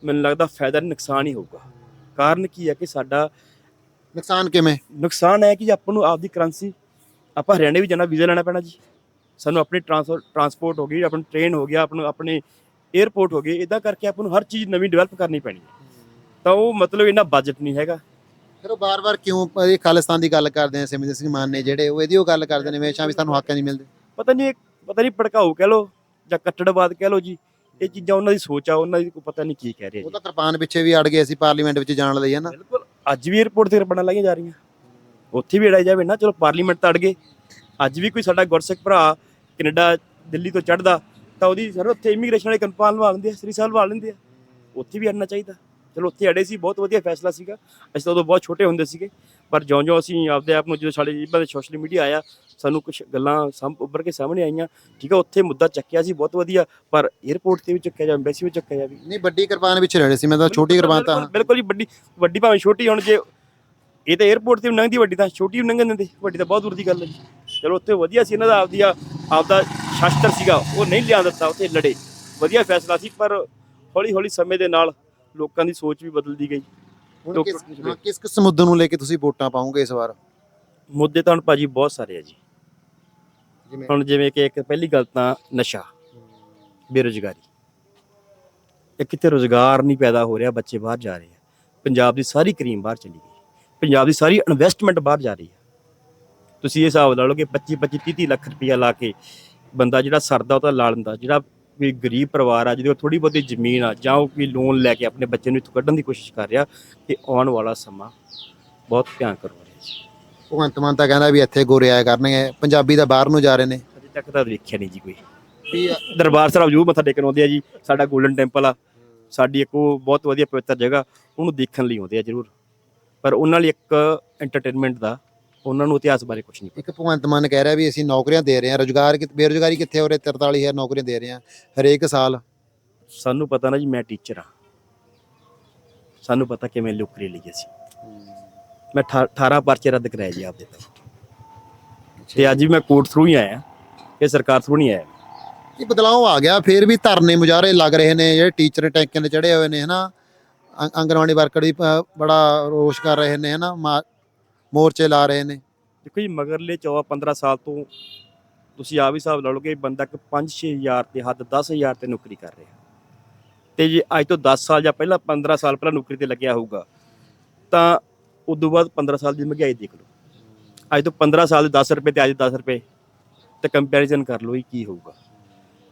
S1: ਮੈਨੂੰ ਲੱਗਦਾ ਫਾਇਦਾ ਨਹੀਂ ਨੁਕਸਾਨ ਹੀ ਹੋਊਗਾ। ਕਾਰਨ ਕੀ ਹੈ ਕਿ ਸਾਡਾ
S2: ਨੁਕਸਾਨ ਕਿਵੇਂ?
S1: ਨੁਕਸਾਨ ਹੈ ਕਿ ਆਪਾਂ ਨੂੰ ਆਪਦੀ ਕਰੰਸੀ ਆਪਾਂ ਹਰਿਆਣੇ ਵੀ ਜਾਣਾ ਵੀਜ਼ਾ ਲੈਣਾ ਪੈਣਾ ਜੀ। ਸਾਨੂੰ ਆਪਣੀ ਟਰਾਂਸਪੋਰਟ ਹੋ ਗਈ ਆਪਣੀ ਟ੍ਰੇਨ ਹੋ ਗਿਆ ਆਪਾਂ ਨੂੰ ਆਪਣੇ 에ਅਰਪੋਰਟ ਹੋ ਗਏ ਇਦਾਂ ਕਰਕੇ ਆਪਾਂ ਨੂੰ ਹਰ ਚੀਜ਼ ਨਵੀਂ ਡਿਵੈਲਪ ਕਰਨੀ ਪੈਣੀ ਹੈ। ਤਾਂ ਉਹ ਮਤਲਬ ਇਹਨਾਂ ਬਜਟ ਨਹੀਂ ਹੈਗਾ।
S2: ਫਿਰ ਉਹ ਬਾਰ-ਬਾਰ ਕਿਉਂ ਇਹ ਖਾਲਿਸਤਾਨ ਦੀ ਗੱਲ ਕਰਦੇ ਆ ਸਿਮਰਜੀਤ ਸਿੰਘ ਮਾਨ ਨੇ ਜਿਹੜੇ ਉਹ ਇਹਦੀ ਉਹ ਗੱਲ ਕਰਦੇ ਨੇ ਹਮੇਸ਼ਾ ਵੀ ਸਾਨੂੰ ਹੱਕ ਨਹੀਂ ਮਿਲਦੇ।
S1: ਪਤਾ ਨਹੀਂ ਪਤਾ ਨਹੀਂ ਭੜਕਾਊ ਕਹਿ ਲੋ ਜਾਂ ਕੱਟੜਵਾਦ ਕਹਿ ਲੋ ਜੀ ਇਹ ਚੀਜ਼ਾਂ ਉਹਨਾਂ ਦੀ ਸੋਚ ਆ ਉਹਨਾਂ ਦੀ ਕੋਈ ਪਤਾ ਨਹੀਂ ਕੀ ਕਹਿ ਰਹੇ
S2: ਉਹ ਤਾਂ ਕਿਰਪਾਨ ਪਿੱਛੇ ਵੀ ਅੜ ਗਏ ਸੀ ਪਾਰਲੀਮੈਂਟ ਵਿੱਚ ਜਾਣ ਲਈ ਹਨਾ
S1: ਬਿਲਕੁਲ ਅੱਜ ਵੀ 에ਅਰਪੋਰਟ ਤੇ ਰਪਣਾ ਲਾਈਆਂ ਜਾ ਰਹੀਆਂ। ਉੱਥੇ ਵੀ ਅੜਾਈ ਜਾਵੇ ਨਾ ਚਲੋ ਪਾਰਲੀਮੈਂਟ ਤਾਂ ਅੜ ਗਏ। ਅੱਜ ਵੀ ਕੋਈ ਸਾਡਾ ਗੁਰਸਿੱਖ ਭਰਾ ਕੈਨੇਡਾ ਦਿੱਲੀ ਤੋਂ ਚੜਦਾ ਤਾਂ ਉਹਦੀ ਸਰ ਉੱਥੇ ਇਮੀਗ੍ਰੇਸ਼ਨ ਵਾਲੇ ਕੰਪਾਲ ਲਵਾ ਲੈਂਦੇ ਆ ਸ੍ਰੀ ਸਾਹਿਬ ਲਵਾ ਲੈਂਦੇ ਆ। ਉੱਥੇ ਵੀ ਅੜਨਾ ਚਾਹੀਦਾ। ਚਲੋ ਉੱਥੇ ਅੜੇ ਸੀ ਬਹੁਤ ਵਧੀਆ ਫੈਸਲਾ ਸੀਗਾ। ਅਸੀਂ ਤਾਂ ਉਦੋਂ ਬਹੁਤ ਛੋਟੇ ਹੁੰਦੇ ਸੀਗੇ ਪਰ ਜਿਉਂ-ਜਿਉਂ ਅਸੀਂ ਆਪਦੇ ਆਪ ਨੂੰ ਜਦੋਂ ਸਾਡੇ ਜਿੱਦਾਂ ਦੇ ਸੋਸ਼ਲ ਮੀਡੀਆ ਆਇਆ ਸਾਨੂੰ ਕੁਝ ਗੱਲਾਂ ਸਾਹਮ ਉੱਭਰ ਕੇ ਸਾਹਮਣੇ ਆਈਆਂ। ਠੀਕ ਆ ਉੱਥੇ ਮੁੱਦਾ ਚੱਕਿਆ ਸੀ ਬਹੁਤ ਵਧੀਆ ਪਰ 에ਅਰਪੋਰਟ ਤੇ ਵੀ ਚੱਕਿਆ ਜਾ ਐਮਬੈਸੀ ਵੀ ਚੱਕਿਆ ਜਾਵੇ।
S2: ਨਹੀਂ ਵੱਡੀ ਕਿਰਪਾਨ ਵਿੱਚ ਰਹਿਣੇ ਸੀ ਮੈਂ ਤਾਂ ਛੋਟੀ ਕਿਰਪਾਨ ਤਾਂ
S1: ਬਿਲਕੁਲ- ਜੀ ਵੱਡੀ ਵੱਡੀ ਭਾਵੇਂ ਛੋਟੀ ਹੁਣ ਜੇ ਇਹ ਤਾਂ 에ਅਰਪੋਰਟ ਤੇ ਵੀ ਲੰਘਦੀ ਵੱਡੀ ਤਾਂ ਛੋਟੀ ਵੀ ਲੰਘਣ ਦਿੰਦੇ ਵੱਡੀ ਤਾਂ ਬਹੁਤ ਦੂਰ ਦੀ ਗੱਲ ਹੈ ਜੀ। ਚਲੋ ਉੱਥੇ ਵਧੀਆ ਸੀ ਇਹਨਾਂ ਦਾ ਆਪਦੀ ਆਪਦਾ ਸ਼ਾਸਤਰ ਸੀਗਾ ਉਹ ਨਹੀਂ ਲਿਆ ਦਿੱਤਾ ਉੱਥੇ ਲੜੇ। ਵਧੀਆ ਫੈਸਲਾ ਸੀ ਪਰ ਹੌਲੀ ਹੌਲੀ ਸਮੇਂ ਦੇ ਨਾਲ ਲੋਕਾਂ ਦੀ ਸੋਚ ਵੀ ਬਦਲਦੀ ਗਈ।
S2: ਹੁਣ ਕਿਸ ਹਾਂ, ਕਿਸ ਕਿਸ ਮੁੱਦੇ ਨੂੰ ਲੈ ਕੇ ਤੁਸੀਂ ਵੋਟਾਂ ਪਾਉਂਗੇ ਇਸ ਵਾਰ?
S1: ਮੁੱਦੇ ਤਾਂ ਹੁਣ ਭਾਜੀ ਬਹੁਤ ਸਾਰੇ ਆ ਜੀ।
S2: ਜਿਵੇਂ
S1: ਹੁਣ ਜਿਵੇਂ ਕਿ ਇੱਕ ਪਹਿਲੀ ਗੱਲ ਤਾਂ ਨਸ਼ਾ ਬੇਰੁਜ਼ਗਾਰੀ। ਇਹ ਕਿਤੇ ਰੋਜ਼ਗਾਰ ਨਹੀਂ ਪੈਦਾ ਹੋ ਰਿਹਾ ਬੱਚੇ ਬਾਹਰ ਜਾ ਰਹੇ ਆ। ਪੰਜਾਬ ਦੀ ਸਾਰੀ ਕਰੀਮ ਬਾਹਰ ਚਲੀ ਗਈ। ਪੰਜਾਬ ਦੀ ਸਾਰੀ ਇਨਵੈਸਟਮੈਂਟ ਬਾਹਰ ਜਾ ਰਹੀ ਹੈ ਤੁਸੀਂ ਇਹ ਹਿਸਾਬ ਲਾ ਲਓ ਕਿ 25 25 30 ਲੱਖ ਰੁਪਇਆ ਲਾ ਕੇ ਬੰਦਾ ਜਿਹੜਾ ਸਰਦਾ ਉਹ ਤਾਂ ਲਾ ਲੈਂਦਾ। ਜਿਹੜਾ ਵੀ ਗਰੀਬ ਪਰਿਵਾਰ ਆ ਜਿਹਦੇ ਕੋਲ ਥੋੜੀ ਬਹੁਤੀ ਜ਼ਮੀਨ ਆ ਜਾਂ ਉਹ ਕੋਈ ਲੋਨ ਲੈ ਕੇ ਆਪਣੇ ਬੱਚੇ ਨੂੰ ਇੱਥੋਂ ਕੱਢਣ ਦੀ ਕੋਸ਼ਿਸ਼ ਕਰ ਰਿਹਾ ਕਿ ਆਉਣ ਵਾਲਾ ਸਮਾਂ ਬਹੁਤ ਭਿਆਨਕ ਹੋ ਰਿਹਾ ਜੀ।
S2: ਭਗਵੰਤ ਮਾਨ ਤਾਂ ਕਹਿੰਦਾ ਵੀ ਇੱਥੇ ਗੋਰੇ ਆਇਆ ਕਰਨਗੇ ਪੰਜਾਬੀ ਤਾਂ ਬਾਹਰ ਨੂੰ ਜਾ ਰਹੇ ਨੇ।
S1: ਅਜੇ ਤੱਕ ਤਾਂ ਦੇਖਿਆ ਨਹੀਂ ਜੀ ਕੋਈ।
S2: ਵੀ
S1: ਦਰਬਾਰ ਸਾਹਿਬ ਜੂ ਮੱਥਾ ਟੇਕਣ ਆਉਂਦੇ ਆ ਜੀ ਸਾਡਾ 골ਡਨ ਟੈਂਪਲ ਆ। ਸਾਡੀ ਇੱਕ ਉਹ ਬਹੁਤ ਵਧੀਆ ਪਵਿੱਤਰ ਜਗ੍ਹਾ ਉਹਨੂੰ ਦੇਖਣ ਲਈ ਆਉਂਦੇ ਆ ਜ਼ਰੂਰ। ਪਰ ਉਹਨਾਂ ਲਈ ਇੱਕ ਐਂਟਰਟੇਨਮੈਂਟ ਦਾ ਉਹਨਾਂ ਨੂੰ ਇਤਿਹਾਸ ਬਾਰੇ ਕੁਝ ਨਹੀਂ
S2: ਇੱਕ ਭਗਵੰਤ ਮਾਨ ਕਹਿ ਰਿਹਾ ਵੀ ਅਸੀਂ ਨੌਕਰੀਆਂ ਦੇ ਰਹੇ ਹਾਂ। ਰੋਜ਼ਗਾਰ ਕਿ ਬੇਰੁਜ਼ਗਾਰੀ ਕਿੱਥੇ ਹੋ ਰਹੀ 43000 ਨੌਕਰੀਆਂ ਦੇ ਰਹੇ ਹਾਂ। ਹਰੇਕ ਸਾਲ।
S1: ਸਾਨੂੰ ਪਤਾ ਨਾ ਜੀ ਮੈਂ ਟੀਚਰ ਆ ਸਾਨੂੰ ਪਤਾ ਕਿਵੇਂ ਨੌਕਰੀ ਲਈ ਅਸੀਂ। ਮੈਂ 18 ਪਰਚੇ ਰੱਦ ਕਰਾਏ ਜੀ ਆਪਦੇ ਤੋਂ। ਤੇ ਅੱਜ ਵੀ ਮੈਂ ਕੋਰਟ ਥਰੂ ਹੀ ਆਇਆ। ਇਹ ਸਰਕਾਰ ਥਰੂ ਨਹੀਂ ਆਇਆ।
S2: ਇਹ ਬਦਲਾਅ ਆ ਗਿਆ ਫਿਰ ਵੀ ਧਰਨੇ ਮੁਜ਼ਾਹਰੇ ਲੱਗ ਰਹੇ ਨੇ। ਜਿਹੜੇ ਟੀਚਰ ਟੈਂਕਾਂ ਤੇ ਚੜੇ ਹੋਏ ਨੇ ਹਨਾ। ਆਂਗਣਵਾੜੀ ਵਰਕਰ ਵੀ ਬੜਾ ਰੋਸ਼ ਕਰ ਰਹੇ ਨੇ ਹਨਾ। ਮੋਰਚੇ ਲਾ ਰਹੇ ਨੇ।
S1: ਦੇਖੋ ਜੀ, ਮਗਰਲੇ 14 15 ਸਾਲ ਤੋਂ ਤੁਸੀਂ ਆਪ ਹੀ ਹਿਸਾਬ ਲਾ ਲਓ ਕਿ ਬੰਦਾ ਇੱਕ 5 ਹਜ਼ਾਰ ਤੇ ਹੱਦ 10000 ਤੇ ਨੌਕਰੀ ਕਰ ਰਿਹਾ। ਤੇ ਜੇ ਅੱਜ ਤੋਂ 10 ਸਾਲ ਜਾਂ ਪਹਿਲਾਂ 15 ਸਾਲ ਪਹਿਲਾਂ ਨੌਕਰੀ ਤੇ ਲੱਗਿਆ ਹੋਊਗਾ, ਤਾਂ ਉਦੋਂ ਬਾਅਦ 15 ਸਾਲ ਦੀ ਮਹਿੰਗਾਈ ਦੇਖ ਲਓ। ਅੱਜ ਤੋਂ 15 ਸਾਲ ਦੇ 10 ਰੁਪਏ ਤੇ ਅੱਜ 10 ਰੁਪਏ ਤੇ ਕੰਪੈਰੀਜ਼ਨ ਕਰ ਲਓ ਇਹ ਕੀ ਹੋਊਗਾ।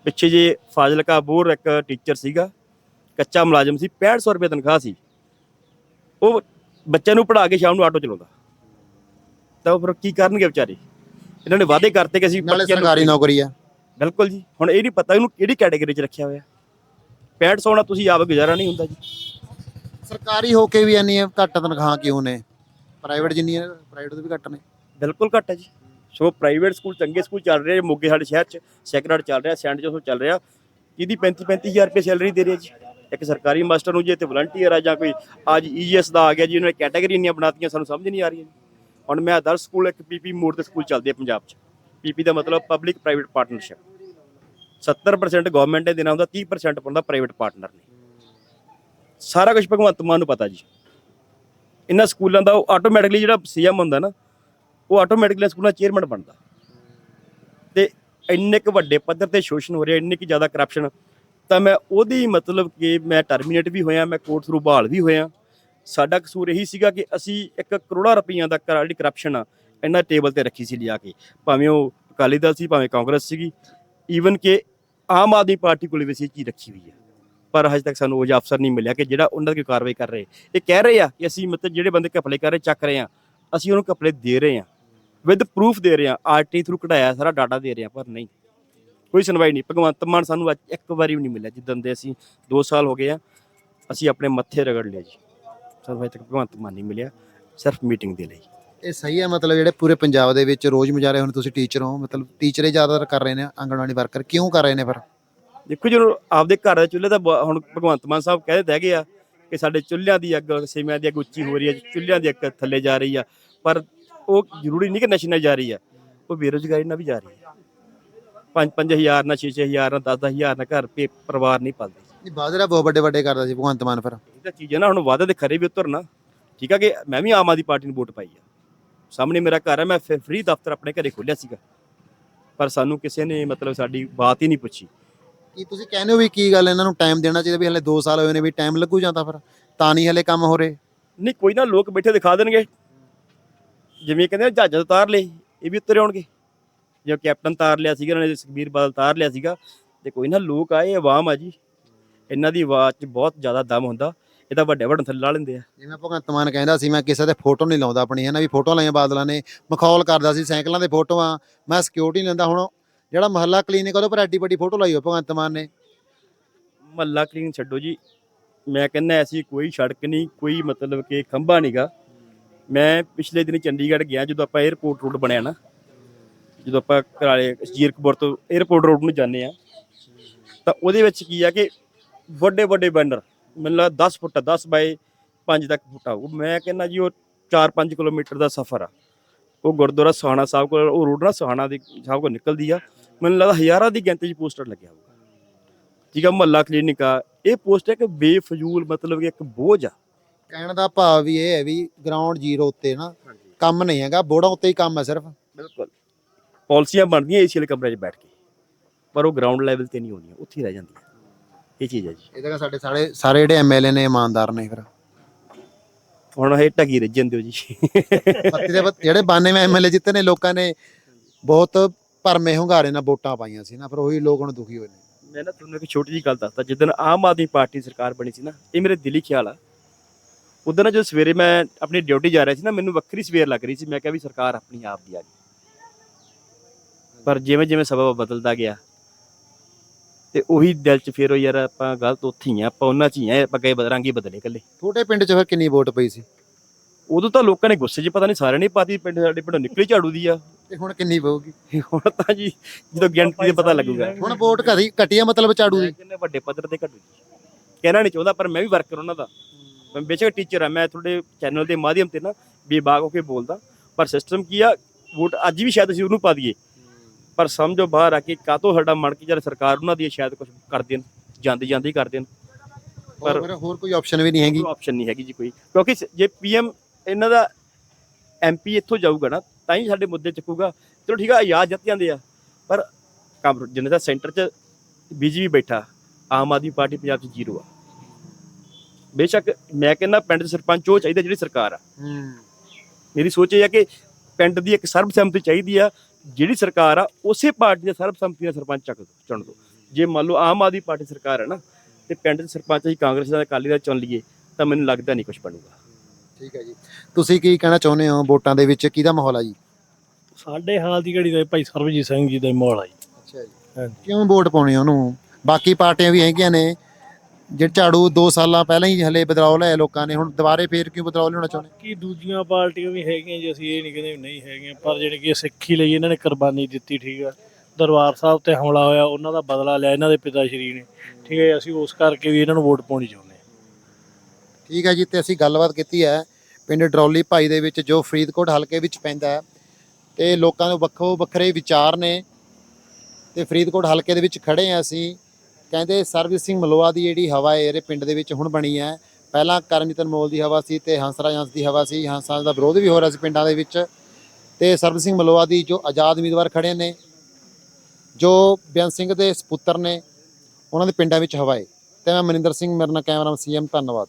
S1: ਪਿੱਛੇ ਜੇ ਫਾਜ਼ਿਲਕਾ ਬੋਰ ਇੱਕ ਟੀਚਰ ਸੀਗਾ, ਕੱਚਾ ਮੁਲਾਜ਼ਮ ਸੀ 6500 ਰੁਪਏ ਤਨਖਾਹ ਸੀ। ਉਹ ਬੱਚਿਆਂ ਨੂੰ ਪੜ੍ਹਾ ਕੇ ਸ਼ਾਮ ਨੂੰ ਆਟੋ ਚਲਾਉਂਦਾ। ਤਾਂ ਉਹ ਫਿਰ ਕੀ ਕਰਨਗੇ ਵਿਚਾਰੇ? ਇਹਨਾਂ ਨੇ ਵਾਅਦੇ ਕਰਤੇ ਕਿ ਅਸੀਂ
S2: ਨਾਲੇ
S1: ਬੱਚਿਆਂ ਨੂੰ-
S2: ਸਰਕਾਰੀ ਨੌਕਰੀ ਆ।
S1: ਬਿਲਕੁਲ ਜੀ। ਹੁਣ ਇਹ ਨਹੀਂ ਪਤਾ ਇਹਨੂੰ ਕਿਹੜੀ ਕੈਟਾਗਰੀ 'ਚ ਰੱਖਿਆ ਹੋਇਆ। 6500 ਨਾਲ ਤੁਸੀਂ ਆਪ ਗੁਜ਼ਾਰਾ ਨਹੀਂ ਹੁੰਦਾ ਜੀ।
S2: ਸਰਕਾਰੀ ਹੋ ਕੇ ਵੀ ਇੰਨੀ ਘੱਟ ਤਨਖਾਹ ਕਿਉਂ ਨੇ? ਪ੍ਰਾਈਵੇਟ ਜਿੰਨੀਆਂ ਪ੍ਰਾਈਵੇਟ ਤੋਂ ਵੀ ਘੱਟ ਨੇ।
S1: ਬਿਲਕੁਲ ਘੱਟ ਹੈ ਜੀ। ਸੋ ਪ੍ਰਾਈਵੇਟ ਸਕੂਲ ਚੰਗੇ ਸਕੂਲ ਚੱਲ ਰਹੇ ਮੋਗੇ ਸਾਡੇ ਸ਼ਹਿਰ 'ਚ ਸੈਕਰਡ ਚੱਲ ਰਿਹਾ ਸੈਂਟ ਜੋਸਫ ਚੱਲ ਰਿਹਾ। ਇਹਦੀ 35 35000 ਰੁਪਏ ਸੈਲਰੀ ਦੇ ਰਹੇ ਜੀ। ਇੱਕ ਸਰਕਾਰੀ ਮਾਸਟਰ ਨੂੰ ਜੇ ਤੇ ਵਲੰਟੀਅਰ ਆ ਜਾਂ ਕੋਈ ਅੱਜ ਈਐਸ ਦਾ ਆ ਗਿਆ ਜੀ ਉਹਨਾਂ ਕੈਟਾਗਰੀ ਇੰਨੀਆਂ ਬਣਾਤੀਆਂ ਸਾਨੂੰ ਸਮਝ ਨਹੀਂ ਆ ਰਹੀ ਜੀ। ਹੁਣ ਮੈਂ ਆਦਰਸ਼ ਸਕੂਲ ਇੱਕ ਪੀਪੀ ਮੋਡ ਦੇ ਸਕੂਲ ਚੱਲਦੇ ਆ ਪੰਜਾਬ 'ਚ। ਪੀਪੀ ਦਾ ਮਤਲਬ ਪਬਲਿਕ ਪ੍ਰਾਈਵੇਟ ਪਾਰਟਨਰਸ਼ਿਪ 70% ਗਵਰਨਮੈਂਟ ਨੇ ਦੇਣਾ ਹੁੰਦਾ 30% ਪਾਉਂਦਾ ਪ੍ਰਾਈਵੇਟ ਪਾਰਟਨਰ ਨੇ। ਸਾਰਾ ਕੁਝ ਭਗਵੰਤ ਮਾਨ ਨੂੰ ਪਤਾ ਜੀ। ਇਹਨਾਂ ਸਕੂਲਾਂ ਦਾ ਉਹ ਆਟੋਮੈਟਿਕਲੀ ਜਿਹੜਾ ਸੀਐਮ ਹੁੰਦਾ ਨਾ, ਉਹ ਆਟੋਮੈਟਿਕਲੀ ਸਕੂਲਾਂ ਚੇਅਰਮੈਨ ਬਣਦਾ। ਤੇ ਇੰਨੇ ਕੁ ਵੱਡੇ ਪੱਧਰ ਤੇ ਸ਼ੋਸ਼ਣ ਹੋ ਰਿਹਾ, ਇੰਨੇ ਕੁ ਜ਼ਿਆਦਾ ਕਰਪਸ਼ਨ ਤਾਂ ਮੈਂ ਉਹਦੀ ਮਤਲਬ ਕਿ ਮੈਂ ਟਰਮੀਨੇਟ ਵੀ ਹੋਇਆ, ਮੈਂ ਕੋਰਟ ਥਰੂ ਬਹਾਲ ਵੀ ਹੋਇਆ। ਸਾਡਾ ਕਸੂਰ ਇਹੀ ਸੀਗਾ ਕਿ ਅਸੀਂ ਇੱਕ ਕਰੋੜਾਂ ਰੁਪਈਆਂ ਦਾ ਕਰ- ਜਿਹੜੀ ਕਰਪਸ਼ਨ ਆ, ਇਹਨਾਂ ਟੇਬਲ ਤੇ ਰੱਖੀ ਸੀ ਲਿਆ ਕੇ। ਭਾਵੇਂ ਉਹ ਅਕਾਲੀ ਦਲ ਸੀ, ਭਾਵੇਂ ਕਾਂਗਰਸ ਸੀਗੀ ਈਵਨ ਕਿ ਆਮ ਆਦਮੀ ਪਾਰਟੀ ਕੋਲ ਵੀ ਅਸੀਂ ਇਹ ਚੀਜ਼ ਰੱਖੀ ਹੋਈ ਹੈ ਪਰ ਹਜੇ ਤੱਕ ਸਾਨੂੰ ਉਹ ਜਿਹਾ ਅਫਸਰ ਨਹੀਂ ਮਿਲਿਆ ਕਿ ਜਿਹੜਾ ਉਹਨਾਂ ਦੀ ਕਾਰਵਾਈ ਕਰ ਰਹੇ। ਇਹ ਕਹਿ ਰਹੇ ਆ ਕਿ ਅਸੀਂ ਮਤਲਬ ਜਿਹੜੇ ਬੰਦੇ ਘਪਲੇ ਕਰ ਰਹੇ, ਚੱਕ ਰਹੇ ਆ, ਅਸੀਂ ਉਹਨੂੰ ਘਪਲੇ ਦੇ ਰਹੇ ਆ। ਵਿਦ ਪ੍ਰੂਫ ਦੇ ਰਹੇ ਆ ਆਰਟੀ ਥਰੂ ਕਢਾਇਆ, ਸਾਰਾ ਡਾਟਾ ਦੇ ਰਹੇ ਆ, ਪਰ ਨਹੀਂ। ਕੋਈ ਸੁਣਵਾਈ ਨਹੀਂ। ਭਗਵੰਤ ਮਾਨ ਸਾਨੂੰ ਅੱਜ ਇੱਕ ਵਾਰੀ ਵੀ ਨਹੀਂ ਮਿਲਿਆ ਜਿੱਦਾਂ ਦੇ ਅਸੀਂ 2 ਸਾਲ ਹੋ ਗਏ ਆ, ਅਸੀਂ ਆਪਣੇ ਮੱਥੇ ਰਗੜ ਲਿਆ ਜੀ। ਸਾਨੂੰ ਹਜੇ ਤੱਕ ਭਗਵੰਤ ਮਾਨ ਨਹੀਂ ਮਿਲਿਆ ਸਿਰਫ ਮੀਟਿੰਗ ਦੇ ਲਈ।
S2: ਇਹ ਸਹੀ ਹੈ ਮਤਲਬ ਜਿਹੜੇ ਪੂਰੇ ਪੰਜਾਬ ਦੇ ਵਿੱਚ ਰੋਜ਼ ਮੁਜ਼ਾਹਰੇ ਹੁਣ ਤੁਸੀਂ ਟੀਚਰ ਹੋ ਮਤਲਬ ਟੀਚਰੇ ਜ਼ਿਆਦਾਤਰ ਕਰ ਰਹੇ ਨੇ ਆਂਗਣਵਾੜੀ ਵਰਕਰ ਕਿਉਂ ਕਰ ਰਹੇ ਨੇ ਫਿਰ?
S1: ਦੇਖੋ ਜਦੋਂ ਆਪਦੇ ਘਰ ਦੇ ਚੁੱਲ੍ਹੇ ਦਾ ਬ- ਹੁਣ ਭਗਵੰਤ ਮਾਨ ਸਾਹਿਬ ਕਹਿ ਦਿੱਤੇ ਹੈਗੇ ਆ ਕਿ ਸਾਡੇ ਚੁੱਲ੍ਹਿਆਂ ਦੀ ਅੱਗ ਸੇਮਿਆਂ ਦੀ ਅੱਗ ਉੱਚੀ ਹੋ ਰਹੀ ਹੈ ਚੁੱਲ੍ਹਿਆਂ ਦੀ ਅੱਗ ਥੱਲੇ ਜਾ ਰਹੀ ਆ ਪਰ ਉਹ ਜ਼ਰੂਰੀ ਨਹੀਂ ਕਿ ਨਸ਼ੇ ਨਾਲ ਜਾ ਰਹੀ ਆ ਉਹ ਬੇਰੁਜ਼ਗਾਰੀ ਨਾਲ ਵੀ ਜਾ ਰਹੀ ਹੈ 5-5000 ਨਾਲ 6-6000 ਨਾਲ 10-10000 ਨਾਲ ਘਰ ਪੇ ਪਰਿਵਾਰ ਨਹੀਂ ਪਲਦੇ।
S2: ਇਹ ਬਾਜਰਾ ਬਹੁਤ ਵੱਡੇ ਵੱਡੇ ਕਰਦਾ ਸੀ ਭਗਵੰਤ ਮਾਨ ਫਿਰ।
S1: ਇਹ ਤਾਂ ਚੀਜ਼ ਹੈ ਨਾ ਹੁਣ ਵਾਅਦੇ ਦੇ ਖਰੇ ਵੀ ਉਤਰਨਾ ਠੀਕ ਆ ਕਿ ਮੈਂ ਵੀ ਆਮ ਆਦਮੀ ਪਾਰਟੀ ਨੂੰ ਵੋਟ ਪਾਈ ਆ। ਸਾਹਮਣੇ ਮੇਰਾ ਘਰ ਹੈ ਮੈਂ ਫ੍ਰੀ ਦਫ਼ਤਰ ਆਪਣੇ ਘਰੇ ਖੋਲਿਆ ਸੀਗਾ। ਪਰ ਸਾਨੂੰ ਕਿਸੇ ਨੇ ਮਤਲਬ ਸਾਡੀ ਬਾਤ ਹੀ ਨਹੀਂ ਪੁੱਛੀ।
S2: ਕੀ ਤੁਸੀਂ ਕਹਿੰਦੇ ਹੋ ਵੀ ਕੀ ਗੱਲ ਇਹਨਾਂ ਨੂੰ ਟਾਈਮ ਦੇਣਾ ਚਾਹੀਦਾ ਵੀ ਹਲੇ 2 ਸਾਲ ਹੋਏ ਨੇ ਵੀ ਟਾਈਮ ਲੱਗੂ ਜਾਂਦਾ ਫਿਰ? ਤਾਂ ਨਹੀਂ ਹਲੇ ਕੰਮ ਹੋ ਰਹੇ।
S1: ਨਹੀਂ ਕੋਈ ਨਾ ਲੋਕ ਬੈਠੇ ਦਿਖਾ ਦੇਣਗੇ। ਜਿਵੇਂ ਕਹਿੰਦੇ ਆ, ਜਹਾਜ਼ਾਂ ਤੋਂ ਤਾਰ ਲਏ ਇਹ ਵੀ ਉੱਤਰ ਆਉਣਗੇ ਜਿਵੇਂ ਕੈਪਟਨ ਤਾਰ ਲਿਆ ਸੀਗਾ ਉਹਨਾਂ ਨੇ ਸੁਖਬੀਰ ਬਾਦਲ ਤਾਰ ਲਿਆ ਸੀਗਾ। ਤੇ ਕੋਈ ਨਾ ਲੋਕ ਆਏ ਆਵਾਮ ਆ ਜੀ। ਇਹਨਾਂ ਦੀ ਆਵਾਜ਼ 'ਚ ਬਹੁਤ ਜ਼ਿਆਦਾ ਦਮ ਹੁੰਦਾ ਇਹ ਤਾਂ ਵੱਡੇ ਵੱਡੇ ਥੱਲੇ ਲਾ ਲੈਂਦੇ ਆ।
S2: ਜਿਵੇਂ ਭਗਵੰਤ ਮਾਨ ਕਹਿੰਦਾ ਸੀ ਮੈਂ ਕਿਸੇ ਦੇ ਫੋਟੋ ਨਹੀਂ ਲਾਉਂਦਾ ਆਪਣੀ ਇਹਨਾਂ ਵੀ ਫੋਟੋ ਲਾਈਆਂ ਬਾਦਲਾਂ ਨੇ ਮਖੌਲ ਕਰਦਾ ਸੀ ਸਾਈਕਲਾਂ ਦੇ ਫੋਟੋਆਂ ਮੈਂ ਸਿਕਿਉਰਿਟੀ ਲੈਂਦਾ ਹੁਣ ਜਿਹੜਾ ਮਹੱਲਾ ਕਲੀਨਿਕ ਉਹਦੇ ਪਰ ਐਡੀ ਵੱਡੀ ਫੋਟੋ ਲਾਈ ਹੋ ਭਗਵੰਤ ਮਾਨ ਨੇ।
S1: ਮਹੱਲਾ ਕਲੀਨ ਛੱਡੋ ਜੀ ਮੈਂ ਕਹਿੰਦਾ ਐਸੀ ਕੋਈ ਸੜਕ ਨਹੀਂ ਕੋਈ ਮਤਲਬ ਕਿ ਖੰਭਾ ਨਹੀਂਗਾ ਮੈਂ ਪਿਛਲੇ ਦਿਨ ਚੰਡੀਗੜ੍ਹ ਗਿਆ ਜਦੋਂ ਆਪਾਂ 에어ਪੋਰਟ ਰੋਡ ਬਣਿਆ ਨਾ ਜਦੋਂ ਆਪਾਂ ਕਰਾਲੇ ਜੀਰਕਪੁਰ ਤੋਂ 에어ਪੋਰਟ ਰੋਡ ਨੂੰ ਜਾਂਦੇ ਆ ਤਾਂ ਉਹਦੇ ਵਿੱਚ ਕੀ ਆ ਕਿ ਵੱਡੇ ਵੱਡੇ ਬੈਨਰ ਮੈਨੂੰ ਲੱਗਦਾ 10 ਫੁੱਟ 10 ਬਾਈ 5 ਤੱਕ ਫੁੱਟ ਆਊ ਮੈਂ ਕਹਿੰਦਾ ਜੀ ਉਹ 4-5 ਕਿਲੋਮੀਟਰ ਦਾ ਸਫ਼ਰ ਆ। ਉਹ ਗੁਰਦੁਆਰਾ ਸੋਹਾਣਾ ਸਾਹਿਬ ਕੋਲ ਉਹ ਰੋਡ ਨਾ ਸੋਹਾਣਾ ਦੀ ਸਾਹਿਬ ਕੋਲ ਨਿਕਲਦੀ ਆ। ਮੈਨੂੰ ਲੱਗਦਾ ਹਜ਼ਾਰਾਂ ਦੀ ਗਿਣਤੀ 'ਚ ਪੋਸਟਰ ਲੱਗਿਆ ਹੋਊਗਾ। ਠੀਕ ਆ ਮਹੱਲਾ ਕਲੀਨਿਕ ਆ। ਇਹ ਪੋਸਟ ਹੈ ਕਿ ਬੇਫਜ਼ੂਲ ਮਤਲਬ ਕਿ ਇੱਕ ਬੋਝ ਆ।
S2: ਕਹਿਣ ਦਾ ਭਾਵ ਵੀ ਇਹ ਹੈ ਵੀ ਗਰਾਊਂਡ ਜ਼ੀਰੋ ਉੱਤੇ ਨਾ ਕੰਮ ਨਹੀਂ ਹੈਗਾ ਬੋਰਡਾਂ ਉੱਤੇ ਹੀ ਕੰਮ ਹੈ ਸਿਰਫ।
S1: ਬਿਲਕੁਲ। ਪਾਲਿਸੀਆਂ ਬਣਦੀਆਂ ਏਸੀ ਵਾਲੇ ਕਮਰੇ 'ਚ ਬੈਠ ਕੇ। ਪਰ ਉਹ ਗਰਾਊਂਡ ਲੈਵਲ ਤੇ ਨਹੀਂ ਹੁੰਦੀਆਂ ਉੱਥੇ ਹੀ ਰਹਿ ਜਾਂਦੀਆਂ। ਇਹ ਚੀਜ਼ ਹੈ ਜੀ।
S2: ਇਹਦਾ ਸਾਡੇ ਸਾਰੇ ਸਾਰੇ ਜਿਹੜੇ ਐਮਐਲਏ ਨੇ ਇਮਾਨਦਾਰ ਨੇ ਫਿਰ।
S1: ਹੁਣ ਇਹ ਢਗੀ ਰਿੱਝ ਜਾਂਦੇ ਹੋ ਜੀ।
S2: ਪੱਤੀ ਦੇ ਪੱਤੇ- ਜਿਹੜੇ 92 ਐਮਐਲਏ ਜਿੱਤੇ ਨੇ ਲੋਕਾਂ ਨੇ ਬਹੁਤ ਭਰਮੇ ਹੁੰਗਾਰੇ ਨਾਲ ਵੋਟਾਂ ਪਾਈਆਂ ਸੀ ਨਾ ਫਿਰ ਉਹੀ ਲੋਕ ਹੁਣ ਦੁਖੀ ਹੋਏ ਨੇ।
S1: ਮੈਂ ਨਾ ਤੁਹਾਨੂੰ ਇੱਕ ਛੋਟੀ ਜੀ ਗੱਲ ਦੱਸਦਾ ਜਿੱਦਣ ਆਮ ਆਦਮੀ ਪਾਰਟੀ ਸਰਕਾਰ ਬਣੀ ਸੀ ਨਾ ਇਹ ਮੇਰੇ ਦਿਲੀ ਖਿਆਲ ਆ। ਉਦੋਂ ਨਾ ਜਦੋਂ ਸਵੇਰੇ ਮੈਂ ਆਪਣੀ ਡਿਊਟੀ ਜਾ ਰਿਹਾ ਸੀ ਨਾ ਮੈਨੂੰ ਵੱਖਰੀ ਸਵੇਰ ਲੱਗ ਰਹੀ ਸੀ ਮੈਂ ਕਿਹਾ ਵੀ ਸਰਕਾਰ ਆਪਣੀ ਆਪ ਦੀ ਆ ਗਈ। ਪਰ ਜਿਵੇਂ ਜਿਵੇਂ ਸਬਬ ਬਦਲਦਾ ਗਿਆ ਤੇ ਉਹੀ ਦਿਲ 'ਚ ਫਿਰ ਉਹ ਯਾਰ ਆਪਾਂ ਗਲਤ ਉੱਥੇ ਹੀ ਆ ਆਪਾਂ ਉਹਨਾਂ 'ਚ ਹੀ ਆ ਆਪਾਂ ਕਈ ਬਦਰਾਂਗੀ ਬਦਲੇ ਇਕੱਲੇ।
S2: ਛੋਟੇ ਪਿੰਡ 'ਚ ਫਿਰ ਕਿੰਨੀ ਵੋਟ ਪਈ ਸੀ?
S1: ਉਦੋਂ ਤਾਂ ਲੋਕਾਂ ਨੇ ਗੁੱਸੇ 'ਚ ਪਤਾ ਨਹੀਂ ਸਾਰਿਆਂ ਨੇ ਪਾਤੀ ਪਿੰਡ ਸਾਡੇ ਪਿੰਡੋਂ ਨਿਕਲੀ ਝਾੜੂ ਦੀ ਆ।
S2: ਤੇ ਹੁਣ ਕਿੰਨੀ ਪਊਗੀ?
S1: ਹੁਣ ਤਾਂ ਜੀ ਜਦੋਂ ਗਿਣਤੀ ਦੇ ਪਤਾ ਲੱਗੂਗਾ।
S2: ਹੁਣ ਵੋਟ ਘਟੀ ਘਟੀ ਆ ਮਤਲਬ ਝਾੜੂ ਦੀ।
S1: ਕਿੰਨੇ ਵੱਡੇ ਪੱਧਰ ਤੇ ਘਟੂ ਕਹਿਣਾ ਨਹੀਂ ਚਾਹੁੰਦਾ ਪਰ ਮੈਂ ਵੀ ਵਰਕਰ ਉਹਨਾਂ ਦਾ। ਮੈਂ ਬੇਸ਼ੱਕ ਟੀਚਰ ਆ ਮੈਂ ਤੁਹਾਡੇ ਚੈਨਲ ਦੇ ਮਾਧਿਅਮ ਤੇ ਨਾ ਬੇਬਾਕ ਹੋ ਕੇ ਬੋਲਦਾ। ਪਰ ਸਿਸਟਮ ਕੀ ਆ ਵੋਟ ਅੱਜ ਵੀ ਸ਼ਾਇਦ ਅਸੀਂ ਉਹਨੂੰ ਪਾ ਦਈਏ। ਪਰ ਸਮਝੋ ਬਾਹਰ ਆ ਕੇ ਕਾਤੋਂ ਸਾਡਾ ਮਨ ਕੀ ਜਦ ਸਰਕਾਰ ਉਹਨਾਂ ਦੀ ਸ਼ਾਇਦ ਕੁਝ ਕਰ ਦੇਣ ਜਾਂਦੇ ਜਾਂਦੇ ਹੀ। ਕਰ ਦੇਣ
S2: ਪਰ
S1: ਪਰ-
S2: ਹੋਰ ਕੋਈ ਆਪਸ਼ਨ ਵੀ ਨਹੀਂ ਹੈਗੀ?
S1: ਕੋਈ ਆਪਸ਼ਨ ਨਹੀਂ ਹੈਗੀ ਜੀ ਕੋਈ। ਕਿਉਂਕਿ ਸ- ਜੇ ਪੀਐਮ ਇਹਨਾਂ ਦਾ ਐਮਪੀ ਇੱਥੋਂ ਜਾਊਗਾ ਨਾ ਤਾਂ ਹੀ ਸਾਡੇ ਮੁੱਦੇ ਚੱਕੂਗਾ। ਚਲੋ ਠੀਕ ਆ ਆਜ਼ਾਦ ਜਿੱਤ ਜਾਂਦੇ ਆ। ਪਰ ਕੰਮ ਜਿੰਨੇ ਦਾ ਸੈਂਟਰ 'ਚ ਬੀਜੇਪੀ ਬੈਠਾ ਆਮ ਆਦਮੀ ਪਾਰਟੀ ਪੰਜਾਬ 'ਚ ਜ਼ੀਰੋ ਆ। ਬੇਸ਼ੱਕ ਮੈਂ ਕਹਿੰਦਾ ਪਿੰਡ ਦੇ ਸਰਪੰਚ ਉਹ ਚਾਹੀਦਾ ਜਿਹੜੀ ਸਰਕਾਰ ਆ। ਮੇਰੀ ਸੋਚ ਇਹ ਆ ਕਿ ਪਿੰਡ ਦੀ ਇੱਕ ਸਰਬਸੰਮਤੀ ਚਾਹੀਦੀ ਆ ਜਿਹੜੀ ਸਰਕਾਰ ਆ ਉਸੇ ਪਾਰਟੀ ਦੇ ਸਰਬਸੰਮਤੀ ਨਾਲ ਸਰਪੰਚ ਚੱਕ ਚੁਣ ਦੋ। ਜੇ ਮੰਨ ਲਓ ਆਮ ਆਦਮੀ ਪਾਰਟੀ ਸਰਕਾਰ ਹੈ ਨਾ ਤੇ ਪਿੰਡ ਦੇ ਸਰਪੰਚ ਅਸੀਂ ਕਾਂਗਰਸ ਦਾ ਅਕਾਲੀ ਦਾ ਚੁਣ ਲਈਏ ਤਾਂ ਮੈਨੂੰ ਲੱਗਦਾ ਨਹੀਂ ਕੁਝ ਬਣੂਗਾ।
S2: ਠੀਕ ਹੈ ਜੀ। ਤੁਸੀਂ ਕੀ ਕਹਿਣਾ ਚਾਹੁੰਦੇ ਹੋ ਵੋਟਾਂ ਦੇ ਵਿੱਚ? ਕਿਹਦਾ ਮਾਹੌਲ ਆ ਜੀ?
S7: ਸਾਡੇ ਹਾਲ ਦੀ ਘੜੀ ਦਾ ਭਾਈ ਸਰਬਜੀਤ ਸਿੰਘ ਜੀ ਦਾ ਮਾਹੌਲ ਆ ਜੀ।
S2: ਅੱਛਾ ਜੀ। ਕਿਉਂ ਵੋਟ ਪਾਉਣੀ ਉਹਨੂੰ? ਬਾਕੀ ਪਾਰਟੀਆਂ ਵੀ ਹੈਗੀਆਂ ਨੇ। ਜਿਹੜੇ ਝਾੜੂ 2 ਸਾਲਾਂ ਪਹਿਲਾਂ ਹੀ ਹਲੇ ਬਦਲਾਅ ਲਿਆ ਲੋਕਾਂ ਨੇ ਹੁਣ ਦੁਬਾਰੇ ਫੇਰ ਕਿਉਂ ਬਦਲਾਅ ਲਿਆਉਣਾ ਚਾਹੁੰਦੇ?
S7: ਕੀ ਦੂਜੀਆਂ ਪਾਰਟੀਆਂ ਵੀ ਹੈਗੀਆਂ ਜੀ ਅਸੀਂ ਇਹ ਨਹੀਂ ਕਹਿੰਦੇ ਵੀ ਨਹੀਂ ਹੈਗੀਆਂ ਪਰ ਜਿਹੜੇ ਕਿ ਸਿੱਖੀ ਲਈ ਇਹਨਾਂ ਨੇ ਕੁਰਬਾਨੀ ਦਿੱਤੀ ਠੀਕ ਆ। ਦਰਬਾਰ ਸਾਹਿਬ ਤੇ ਹਮਲਾ ਹੋਇਆ ਉਹਨਾਂ ਦਾ ਬਦਲਾ ਲਿਆ ਇਹਨਾਂ ਦੇ ਪਿਤਾ ਸ਼੍ਰੀ ਨੇ ਠੀਕ ਹੈ ਅਸੀਂ ਉਸ ਕਰਕੇ ਵੀ ਇਹਨਾਂ ਨੂੰ ਵੋਟ ਪਾਉਣੀ ਚਾਹੁੰਦੇ ਹਾਂ।
S2: ਠੀਕ ਹੈ ਜੀ ਤੇ ਅਸੀਂ ਗੱਲਬਾਤ ਕੀਤੀ ਹੈ ਪਿੰਡ ਡਰੌਲੀ ਭਾਈ ਦੇ ਵਿੱਚ ਜੋ ਫਰੀਦਕੋਟ ਹਲਕੇ ਵਿੱਚ ਪੈਂਦਾ ਹੈ ਤੇ ਲੋਕਾਂ ਦੇ ਵੱਖੋ ਵੱਖਰੇ ਵਿਚਾਰ ਨੇ ਤੇ ਫਰੀਦਕੋਟ ਹਲਕੇ ਦੇ ਵਿੱਚ ਖੜੇ ਆ ਅਸੀਂ। ਕਹਿੰਦੇ ਸਰਬਜੀਤ ਸਿੰਘ ਮਲੋਆ ਦੀ ਜਿਹੜੀ ਹਵਾ ਹੈ ਇਹਦੇ ਪਿੰਡ ਦੇ ਵਿੱਚ ਹੁਣ ਬਣੀ ਹੈ। ਪਹਿਲਾਂ ਕਰਮਜੀਤ ਅਨਮੋਲ ਦੀ ਹਵਾ ਸੀ ਤੇ ਹੰਸਰਾਜ ਹੰਸ ਦੀ ਹਵਾ ਸੀ। ਹੰਸਾਂ ਦਾ ਵਿਰੋਧ ਵੀ ਹੋ ਰਿਹਾ ਸੀ ਪਿੰਡਾਂ ਦੇ ਵਿੱਚ। ਤੇ ਸਰਬਜੀਤ ਸਿੰਘ ਮਲੋਆ ਦੀ ਜੋ ਆਜ਼ਾਦ ਉਮੀਦਵਾਰ ਖੜੇ ਨੇ, ਜੋ ਬਿਆਨ ਸਿੰਘ ਦੇ ਸਪੁੱਤਰ ਨੇ, ਉਹਨਾਂ ਦੇ ਪਿੰਡਾਂ ਵਿੱਚ ਹਵਾ ਹੈ ਤੇ ਮੈਂ ਮਨਿੰਦਰ ਸਿੰਘ, ਮੇਰੇ ਨਾਲ ਕੈਮਰਾ ਸੀਐਮ ਧੰਨਵਾਦ।